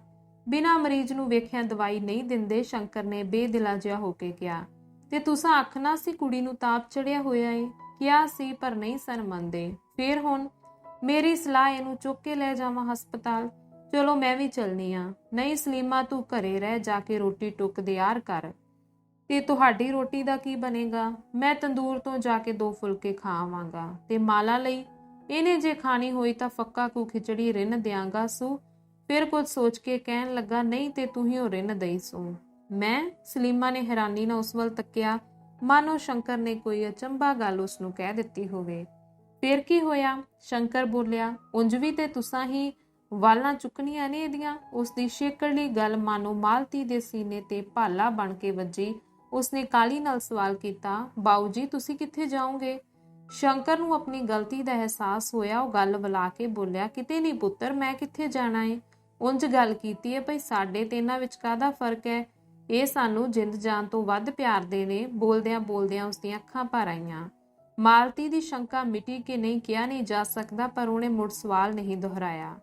ਬਿਨਾ ਮਰੀਜ਼ ਨੂੰ ਵੇਖਿਆ ਦਵਾਈ ਨਹੀਂ ਦਿੰਦੇ, ਸ਼ੰਕਰ ਨੇ ਬੇਦਿਲਾ ਜਿਹਾ ਹੋ ਕੇ ਕਿਹਾ, ਤੇ ਤੁਸੀਂ ਆਖਣਾ ਸੀ ਕੁੜੀ ਨੂੰ ਤਾਪ ਚੜਿਆ ਹੋਇਆ ਏ? ਕਿਹਾ ਸੀ, ਪਰ ਨਹੀਂ ਸਨ ਮੰਨਦੇ। ਫੇਰ ਹੁਣ ਮੇਰੀ ਸਲਾਹ ਇਹਨੂੰ ਚੁੱਕ ਕੇ ਲੈ ਜਾਵਾਂ ਹਸਪਤਾਲ। ਚਲੋ ਮੈਂ ਵੀ ਚਲਨੀ ਆ। ਨਹੀਂ ਸਲੀਮਾ, ਤੂੰ ਘਰੇ ਰਹਿ, ਜਾ ਕੇ ਰੋਟੀ ਟੁੱਕ ਦਿਆਰ ਕਰ। ਤੇ ਤੁਹਾਡੀ ਰੋਟੀ ਦਾ ਕੀ ਬਣੇਗਾ? ਮੈਂ ਤੰਦੂਰ ਤੋਂ ਜਾ ਕੇ ਦੋ ਫੁਲਕੇ ਖਾਵਾਂਗਾ। ਤੇ ਮਾਲਾ ਲਈ ਇਹਨੇ ਜੇ ਖਾਣੀ ਹੋਈ ਤਾਂ ਫੱਕਾ ਕੂ ਖਿਚੜੀ ਰਿੰਨ ਦਿਆਂਗਾ, ਸੂ। ਫਿਰ ਕੁਝ ਸੋਚ ਕੇ ਕਹਿਣ ਲੱਗਾ, ਨਹੀਂ ਤੇ ਤੂੰ ਹੀ ਉਹ ਰਿੰਨ ਦਈ, ਸੂ। ਮੈਂ ਸਲੀਮਾ ਨੇ ਹੈਰਾਨੀ ਨਾਲ ਉਸ ਵੱਲ ਤੱਕਿਆ। ਮਾਨੋ ਸ਼ੰਕਰ ਨੇ ਕੋਈ ਅਚੰਭਾ ਗੱਲ ਉਸ ਨੂੰ ਕਹਿ ਦਿੱਤੀ ਹੋਵੇ। ਫਿਰ ਕੀ ਹੋਇਆ? ਸ਼ੰਕਰ ਬੋਲਿਆ ਉਂਝ ਵੀ ਤੇ ਤੁਸਾਂ ਹੀ ਵਾਲਾਂ ਚੁੱਕਣੀਆਂ ਨੇ ਇਹਦੀਆਂ। ਉਸ ਦੀ ਛੇਕੜਲੀ ਗੱਲ ਮਾਨੋ ਮਾਲਤੀ ਦੇ ਸੀਨੇ ਤੇ ਭਾਲਾ ਬਣ ਕੇ ਵੱਜੀ। ਉਸਨੇ ਕਾਲੀ ਨਾਲ ਸਵਾਲ ਕੀਤਾ, ਬਾਊ ਜੀ, ਤੁਸੀਂ ਕਿੱਥੇ ਜਾਓਗੇ? ਸ਼ੰਕਰ ਨੂੰ ਆਪਣੀ ਗਲਤੀ ਦਾ ਅਹਿਸਾਸ ਹੋਇਆ। ਉਹ ਗੱਲ ਬੁਲਾ ਕੇ ਬੋਲਿਆ, ਕਿਤੇ ਨਹੀਂ ਪੁੱਤਰ, ਮੈਂ ਕਿੱਥੇ ਜਾਣਾ ਏ? ਉਂਝ ਗੱਲ ਕੀਤੀ ਏ, ਭਈ ਸਾਡੇ ਤੇ ਇਹਨਾਂ ਵਿੱਚ ਕਾਹਦਾ ਫ਼ਰਕ ਹੈ ਇਹ ਸਾਨੂੰ ਜਿੰਦ ਜਾਨ ਤੋਂ ਵੱਧ ਪਿਆਰ ਦੇ ਨੇ ਬੋਲਦਿਆਂ ਬੋਲਦਿਆਂ ਉਸ ਦੀਆਂ ਅੱਖਾਂ ਭਰ ਆਈਆਂ। ਮਾਲਤੀ ਦੀ ਸ਼ੰਕਾ ਮਿਟੀ ਕਿ ਨਹੀਂ ਕਿਹਾ ਨਹੀਂ ਜਾ ਸਕਦਾ, ਪਰ ਉਹਨੇ ਮੁੜ ਸਵਾਲ ਨਹੀਂ ਦੁਹਰਾਇਆ।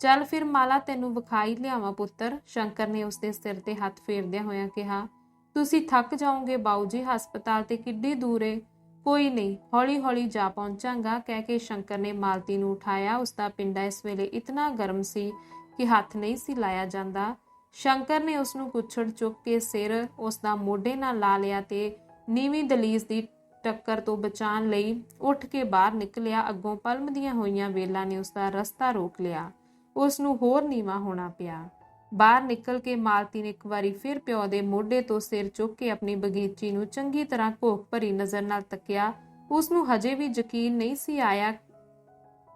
ਚੱਲ ਫਿਰ ਮਾਲਾ, ਤੈਨੂੰ ਵਿਖਾਈ ਲਿਆਵਾਂ ਪੁੱਤਰ, ਸ਼ੰਕਰ ਨੇ ਉਸਦੇ ਸਿਰ ਤੇ ਹੱਥ ਫੇਰਦਿਆਂ ਹੋਇਆਂ ਕਿਹਾ। ਤੁਸੀਂ ਥੱਕ ਜਾਓਗੇ ਬਾਊ ਜੀ, ਹਸਪਤਾਲ ਤੇ ਕਿੱਡੀ ਦੂਰ ਏ। ਕੋਈ ਨਹੀਂ, ਹੌਲੀ-ਹੌਲੀ ਜਾ ਪਹੁੰਚਾਂਗਾ, ਕਹਿ ਕੇ ਸ਼ੰਕਰ ਨੇ ਮਾਲਤੀ ਨੂੰ ਉਠਾਇਆ। ਉਸਦਾ ਪਿੰਡਾ ਇਸ ਵੇਲੇ ਇਤਨਾ ਗਰਮ ਸੀ ਕਿ ਹੱਥ ਨਹੀਂ ਸੀ ਲਾਇਆ ਜਾਂਦਾ। ਸ਼ੰਕਰ ਨੇ ਉਸ ਨੂੰ ਕੁੱਛੜ ਚੁੱਕ ਕੇ ਸਿਰ ਉਸ ਦਾ ਮੋਢੇ ਨਾਲ ਲਾ ਲਿਆ ਤੇ ਨੀਵੀਂ ਦਲੀਜ਼ ਦੀ ਟੱਕਰ ਤੋਂ ਬਚਾਉਣ ਲਈ ਉੱਠ ਕੇ ਬਾਹਰ ਨਿਕਲਿਆ। ਅੱਗੋਂ ਪਲਮਦੀਆਂ ਹੋਈਆਂ ਵੇਲਾਂ ਨੇ ਉਸ ਦਾ ਰਸਤਾ ਰੋਕ ਲਿਆ। ਉਸ ਨੂੰ ਹੋਰ ਨੀਵਾ ਹੋਣਾ ਪਿਆ। ਬਾਹਰ ਨਿਕਲ ਕੇ ਮਾਲਤੀ ਨੇ ਇੱਕ ਵਾਰੀ ਫਿਰ ਪਿਓ ਦੇ ਮੋਢੇ ਤੋਂ ਸਿਰ ਚੁੱਕ ਕੇ ਆਪਣੀ ਬਗੀਚੀ ਨੂੰ ਚੰਗੀ ਤਰ੍ਹਾਂ ਘੋਖ ਭਰੀ ਨਜ਼ਰ ਨਾਲ ਤੱਕਿਆ। ਉਸ ਨੂੰ ਹਜੇ ਵੀ ਯਕੀਨ ਨਹੀਂ ਸੀ ਆਇਆ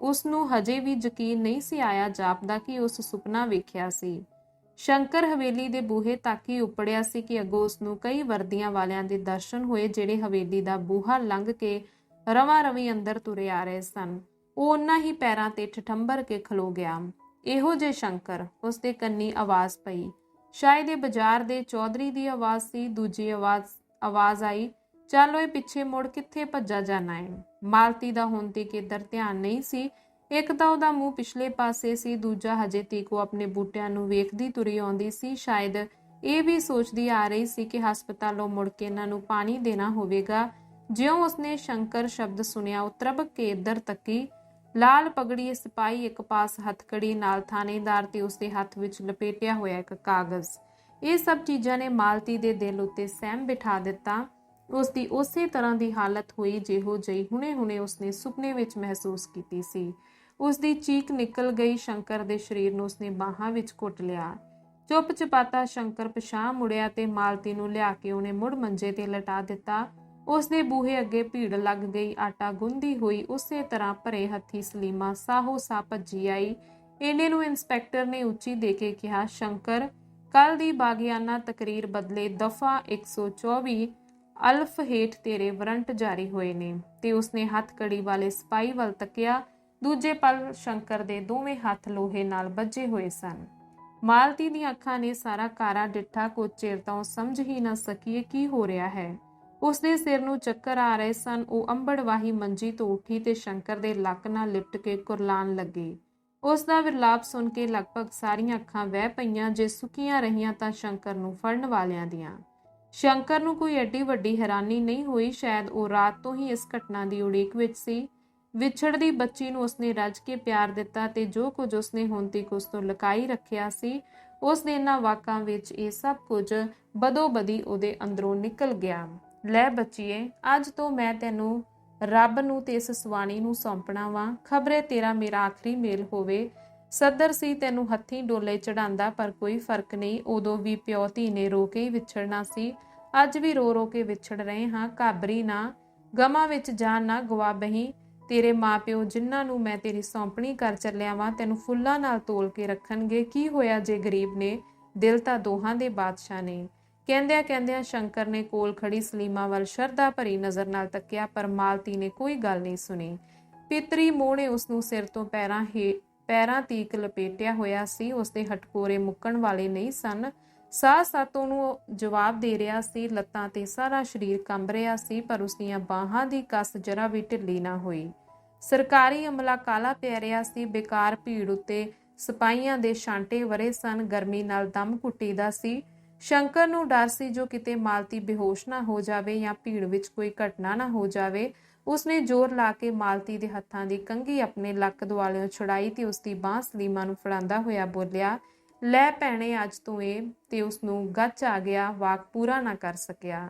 ਉਸ ਨੂੰ ਹਜੇ ਵੀ ਯਕੀਨ ਨਹੀਂ ਸੀ ਆਇਆ ਜਾਪਦਾ ਕਿ ਉਸ ਸੁਪਨਾ ਵੇਖਿਆ ਸੀ। ਸ਼ੰਕਰ ਹਵੇਲੀ ਦੇ ਬੂਹੇ ਤੱਕ ਹੀ ਉਪੜਿਆ ਸੀ ਕਿ ਅੱਗੋਂ ਉਸ ਨੂੰ ਕਈ ਵਰਦੀਆਂ ਵਾਲਿਆਂ ਦੇ ਦਰਸ਼ਨ ਹੋਏ, ਜਿਹੜੇ ਹਵੇਲੀ ਦਾ ਬੂਹਾ ਲੰਘ ਕੇ ਰਵਾਂ ਰਵੀ ਅੰਦਰ ਤੁਰੇ ਆ ਰਹੇ ਸਨ। ਉਹ ਉਹਨਾਂ ਹੀ ਪੈਰਾਂ ਤੇ ਠਠੰਬਰ ਕੇ ਖਲੋ ਗਿਆ। ਇਹੋ ਜੇ ਸ਼ੰਕਰ, ਉਸ ਦੇ ਕੰਨੀ ਆਵਾਜ਼ ਪਈ। ਸ਼ਾਇਦ ਇਹ ਬਾਜ਼ਾਰ ਦੇ ਚੌਧਰੀ ਦੀ ਆਵਾਜ਼ ਸੀ, ਦੂਜੀ ਆਵਾਜ਼ ਆਵਾਜ਼ ਆਈ, ਚੱਲ ਓਏ ਪਿੱਛੇ ਮੁੜ ਕਿੱਥੇ ਭੱਜਾ ਜਾਣਾ ਹੈ ਮਾਲਤੀ ਦਾ ਹੁਣ ਤੇ ਕਿੱਧਰ ਧਿਆਨ ਨਹੀਂ ਸੀ ਇੱਕ ਤਾਂ ਉਹਦਾ ਮੂੰਹ ਪਿਛਲੇ ਪਾਸੇ ਸੀ, ਦੂਜਾ ਹਜੇ ਤੀਕ ਉਹ ਆਪਣੇ ਬੂਟਿਆਂ ਨੂੰ ਵੇਖਦੀ ਤੁਰੀ ਆਉਂਦੀ ਸੀ। ਸ਼ਾਇਦ ਇਹ ਵੀ ਸੋਚਦੀ ਆ ਰਹੀ ਸੀ ਕਿ ਹਸਪਤਾਲੋਂ ਮੁੜ ਕੇ ਇਹਨਾਂ ਨੂੰ ਪਾਣੀ ਦੇਣਾ ਹੋਵੇਗਾ। ਜਿਉਂ ਉਸਨੇ ਸ਼ੰਕਰ ਸ਼ਬਦ ਸੁਣਿਆ, ਉਹ ਤਰਬਕ ਕੇ ਇੱਧਰ ਤੱਕੀ। ਲਾਲ ਪਗੜੀ ਸਿਪਾਹੀ ਇੱਕ ਪਾਸ ਹੱਥਕੜੀ ਨਾਲ ਥਾਣੇਦਾਰ ਤੇ ਉਸਦੇ ਹੱਥ ਵਿੱਚ ਲਪੇਟਿਆ ਹੋਇਆ ਇੱਕ ਕਾਗਜ਼। ਇਹ ਸਭ ਚੀਜ਼ਾਂ ਨੇ ਮਾਲਤੀ ਦੇ ਦਿਲ ਉੱਤੇ ਸਹਿਮ ਬਿਠਾ ਦਿੱਤਾ। ਉਸ ਦੀ ਉਸੇ ਤਰ੍ਹਾਂ ਦੀ ਹਾਲਤ ਹੋਈ ਜਿਹੋ ਜਿਹੀ ਹੁਣੇ-ਹੁਣੇ ਉਸਨੇ ਸੁਪਨੇ ਵਿੱਚ ਮਹਿਸੂਸ ਕੀਤੀ ਸੀ। ਉਸ ਦੀ ਚੀਕ ਨਿਕਲ ਗਈ, ਸ਼ੰਕਰ ਦੇ ਸਰੀਰ ਨੂੰ ਉਸਨੇ ਬਾਹਾਂ ਵਿੱਚ ਘੁੱਟ ਲਿਆ। ਚੁੱਪ ਚਪਾਤਾ ਸ਼ੰਕਰ ਪਛਾਹ ਮੁੜਿਆ ਤੇ ਮਾਲਤੀ ਨੂੰ ਲਿਆ ਕੇ ਉਹਨੇ ਮੁੜ ਮੰਜੇ ਤੇ ਲਟਾ ਦਿੱਤਾ। ਉਸ ਦੇ ਬੂਹੇ ਅੱਗੇ ਭੀੜ ਲੱਗ ਗਈ, ਆਟਾ ਗੁੰਦੀ ਹੋਈ ਉਸੇ ਤਰ੍ਹਾਂ ਭਰੇ ਹੱਥੀ ਸਲੀਮਾ ਸਾਹੋ ਸਾ ਭੱਜੀ ਆਈ। ਇਹਨੇ ਨੂੰ ਇੰਸਪੈਕਟਰ ਨੇ ਉੱਚੀ ਦੇ ਕੇ ਕਿਹਾ, ਸ਼ੰਕਰ ਕੱਲ ਦੀ ਬਾਗਿਆਨਾ ਤਕਰੀਰ ਬਦਲੇ ਦਫਾ 124 ਅਲਫ ਹੇਠ ਤੇਰੇ ਵਾਰੰਟ ਜਾਰੀ ਹੋਏ ਨੇ। ਤੇ ਉਸਨੇ ਹੱਥ ਕੜੀ ਵਾਲੇ ਸਪਾਈ ਵੱਲ ਤੱਕਿਆ ਦੂਜੇ ਪਲ ਸ਼ੰਕਰ ਦੇ ਦੋਵੇਂ ਹੱਥ ਲੋਹੇ ਨਾਲ ਵੱਜੇ ਹੋਏ ਸਨ। ਮਾਲਤੀ ਦੀਆਂ ਅੱਖਾਂ ਨੇ ਸਾਰਾ ਕਾਰਾ ਡਿੱਠਾ ਕੁਝ ਚਿਰ ਤਾਂ ਉਹ ਸਮਝ ਹੀ ਨਾ ਸਕੀਏ ਕੀ ਹੋ ਰਿਹਾ ਹੈ। ਉਸ ਦੇ ਸਿਰ ਨੂੰ ਚੱਕਰ ਆ ਰਹੇ ਸਨ। ਉਹ ਅੰਬੜਵਾਹੀ ਮੰਜੀ ਤੋਂ ਉੱਠੀ ਤੇ ਸ਼ੰਕਰ ਦੇ ਲੱਕ ਨਾਲ ਲਿਪਟ ਕੇ ਕੁਰਲਾਣ ਲੱਗੀ। ਉਸ ਦਾ ਵਿਰਲਾਪ ਸੁਣ ਕੇ ਲਗਭਗ ਸਾਰੀਆਂ ਅੱਖਾਂ ਵਹਿ ਪਈਆਂ। ਜੇ ਸੁੱਕੀਆਂ ਰਹੀਆਂ ਤਾਂ ਸ਼ੰਕਰ ਨੂੰ ਫੜਨ ਵਾਲਿਆਂ ਦੀਆਂ। ਸ਼ੰਕਰ ਨੂੰ ਕੋਈ ਐਡੀ ਵੱਡੀ ਹੈਰਾਨੀ ਨਹੀਂ ਹੋਈ। ਸ਼ਾਇਦ ਉਹ ਰਾਤ ਤੋਂ ਹੀ ਇਸ ਘਟਨਾ ਦੀ ਉਡੀਕ ਵਿੱਚ ਸੀ। ਵਿਛੜਦੀ ਬੱਚੀ ਨੂੰ ਉਸਨੇ ਰੱਜ ਕੇ ਪਿਆਰ ਦਿੱਤਾ ਤੇ ਜੋ ਕੁਝ ਉਸਨੇ ਹੁਣ ਤੱਕ ਉਸ ਤੋਂ ਲੁਕਾਈ ਰੱਖਿਆ ਸੀ ਉਸ ਦੇ ਇਹਨਾਂ ਵਾਕਾਂ ਵਿੱਚ ਇਹ ਸਭ ਕੁਝ ਬਦੋਬਦੀ ਉਹਦੇ ਅੰਦਰੋਂ ਨਿਕਲ ਗਿਆ। ਲੈ ਬੱਚੀਏ, ਅੱਜ ਤੋਂ ਮੈਂ ਤੈਨੂੰ ਰੱਬ ਨੂੰ ਤੇ ਇਸ ਸਵਾਣੀ ਨੂੰ ਸੌਂਪਣਾ ਵਾਂ। ਖਬਰੇ ਤੇਰਾ ਮੇਰਾ ਆਖਰੀ ਮੇਲ ਹੋਵੇ। ਸੱਦਰ ਸੀ ਤੈਨੂੰ ਹੱਥੀਂ ਡੋਲੇ ਚੜਾਉਂਦਾ ਪਰ ਕੋਈ ਫ਼ਰਕ ਨਹੀਂ। ਉਦੋਂ ਵੀ ਪਿਓ ਧੀ ਨੇ ਰੋ ਕੇ ਹੀ ਵਿਛੜਨਾ ਸੀ। ਅੱਜ ਵੀ ਰੋ ਰੋ ਕੇ ਵਿਛੜ ਰਹੇ ਹਾਂ। ਘਾਬਰੀ ਨਾ। ਗਮਾਂ ਵਿੱਚ ਜਾਨ ਨਾ ਗਵਾ ਬਹੀ। ਤੇਰੇ ਮਾਪਿਓ ਜਿਨ੍ਹਾਂ ਨੂੰ ਮੈਂ ਤੇਰੀ ਸੌਂਪਣੀ ਕਰ ਚੱਲਿਆ ਵਾਂ, ਤੈਨੂੰ ਫੁੱਲਾਂ ਨਾਲ ਤੋਲ ਕੇ ਰੱਖਣਗੇ। ਕੀ ਹੋਇਆ ਜੇ ਗਰੀਬ ਨੇ? ਦਿਲ ਤਾਂ ਦੋਹਾਂ ਦੇ ਬਾਦਸ਼ਾਹ ਨੇ। ਕਹਿੰਦਿਆਂ ਕਹਿੰਦਿਆਂ ਸ਼ੰਕਰ ਨੇ ਕੋਲ ਖੜੀ ਸਲੀਮਾ ਵੱਲ ਸ਼ਰਧਾ ਭਰੀ ਨਜ਼ਰ ਨਾਲ ਤੱਕਿਆ, ਪਰ ਮਾਲਤੀ ਨੇ ਕੋਈ ਗੱਲ ਨਹੀਂ ਸੁਣੀ। ਪਿਤਰੀ ਮੋਹ ਨੇ ਉਸ ਨੂੰ ਸਿਰ ਤੋਂ ਪੈਰਾਂ ਹੇ, ਪੈਰਾਂ ਤੀਕ ਲਪੇਟਿਆ ਹੋਇਆ ਸੀ। ਉਸ ਦੇ ਹਟਕੋਰੇ ਮੁੱਕਣ ਵਾਲੇ ਨਹੀਂ ਸਨ। ਸਾਹ ਸਾਤੋਂ ਨੂੰ ਜਵਾਬ ਦੇ ਰਿਹਾ ਸੀ, ਲੱਤਾਂ ਤੇ ਸਾਰਾ ਸਰੀਰ ਕੰਬ ਰਿਹਾ ਸੀ, ਪਰ ਉਸ ਦੀਆਂ ਬਾਹਾਂ ਦੀ ਕਸ ਜਰਾ ਵੀ ਢਿੱਲੀ ਨਾ ਹੋਈ। ਸਰਕਾਰੀ ਅਮਲਾ ਕਾਲਾ ਪੈ ਰਿਹਾ ਸੀ। ਬੇਕਾਰ ਭੀੜ ਉੱਤੇ ਸਿਪਾਹੀਆਂ ਦੇ ਛਾਂਟੇ ਵਰੇ ਸਨ। ਗਰਮੀ ਨਾਲ ਦਮ ਘੁੱਟੀ ਦਾ ਸੀ। ਸ਼ੰਕਰ ਨੂੰ ਡਰ ਸੀ ਜੋ ਕਿਤੇ ਮਾਲਤੀ ਬੇਹੋਸ਼ ਨਾ ਹੋ ਜਾਵੇ ਜਾਂ ਭੀੜ ਵਿੱਚ ਕੋਈ ਘਟਨਾ ਨਾ ਹੋ ਜਾਵੇ। ਉਸਨੇ ਜ਼ੋਰ ਲਾ ਕੇ ਮਾਲਤੀ ਦੇ ਹੱਥਾਂ ਦੀ ਕੰਘੀ ਆਪਣੇ ਲੱਕ ਦੁਆਲਿਓਂ ਛੁਡਾਈ ਤੇ ਉਸਦੀ ਬਾਹ ਸਲੀਮਾ ਨੂੰ ਫੜਾਉਂਦਾ ਹੋਇਆ ਬੋਲਿਆ, ਲੈ ਭੈਣੇ, ਅੱਜ ਤੂੰ ਇਹ ਤੇ ਉਸ ਨੂੰ ਗੱਚ ਆ ਗਿਆ। ਵਾਕ ਪੂਰਾ ਨਾ ਕਰ ਸਕਿਆ।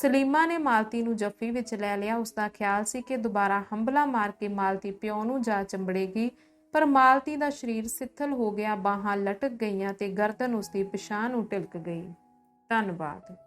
ਸਲੀਮਾ ਨੇ ਮਾਲਤੀ ਨੂੰ ਜੱਫੀ ਵਿੱਚ ਲੈ ਲਿਆ। ਉਸ ਦਾ ਖਿਆਲ ਸੀ ਕਿ ਦੁਬਾਰਾ ਹੰਬਲਾ ਮਾਰ ਕੇ ਮਾਲਤੀ ਪਿਓ ਨੂੰ ਜਾ ਚੰਬੜੇਗੀ, ਪਰ ਮਾਲਤੀ ਦਾ ਸਰੀਰ ਸਿੱਥਲ ਹੋ ਗਿਆ, ਬਾਹਾਂ ਲਟਕ ਗਈਆਂ ਤੇ ਗਰਦਨ ਉਸ ਦੀ ਪਛਾਣ ਨੂੰ ਟਿਲਕ ਗਈ। ਧੰਨਵਾਦ।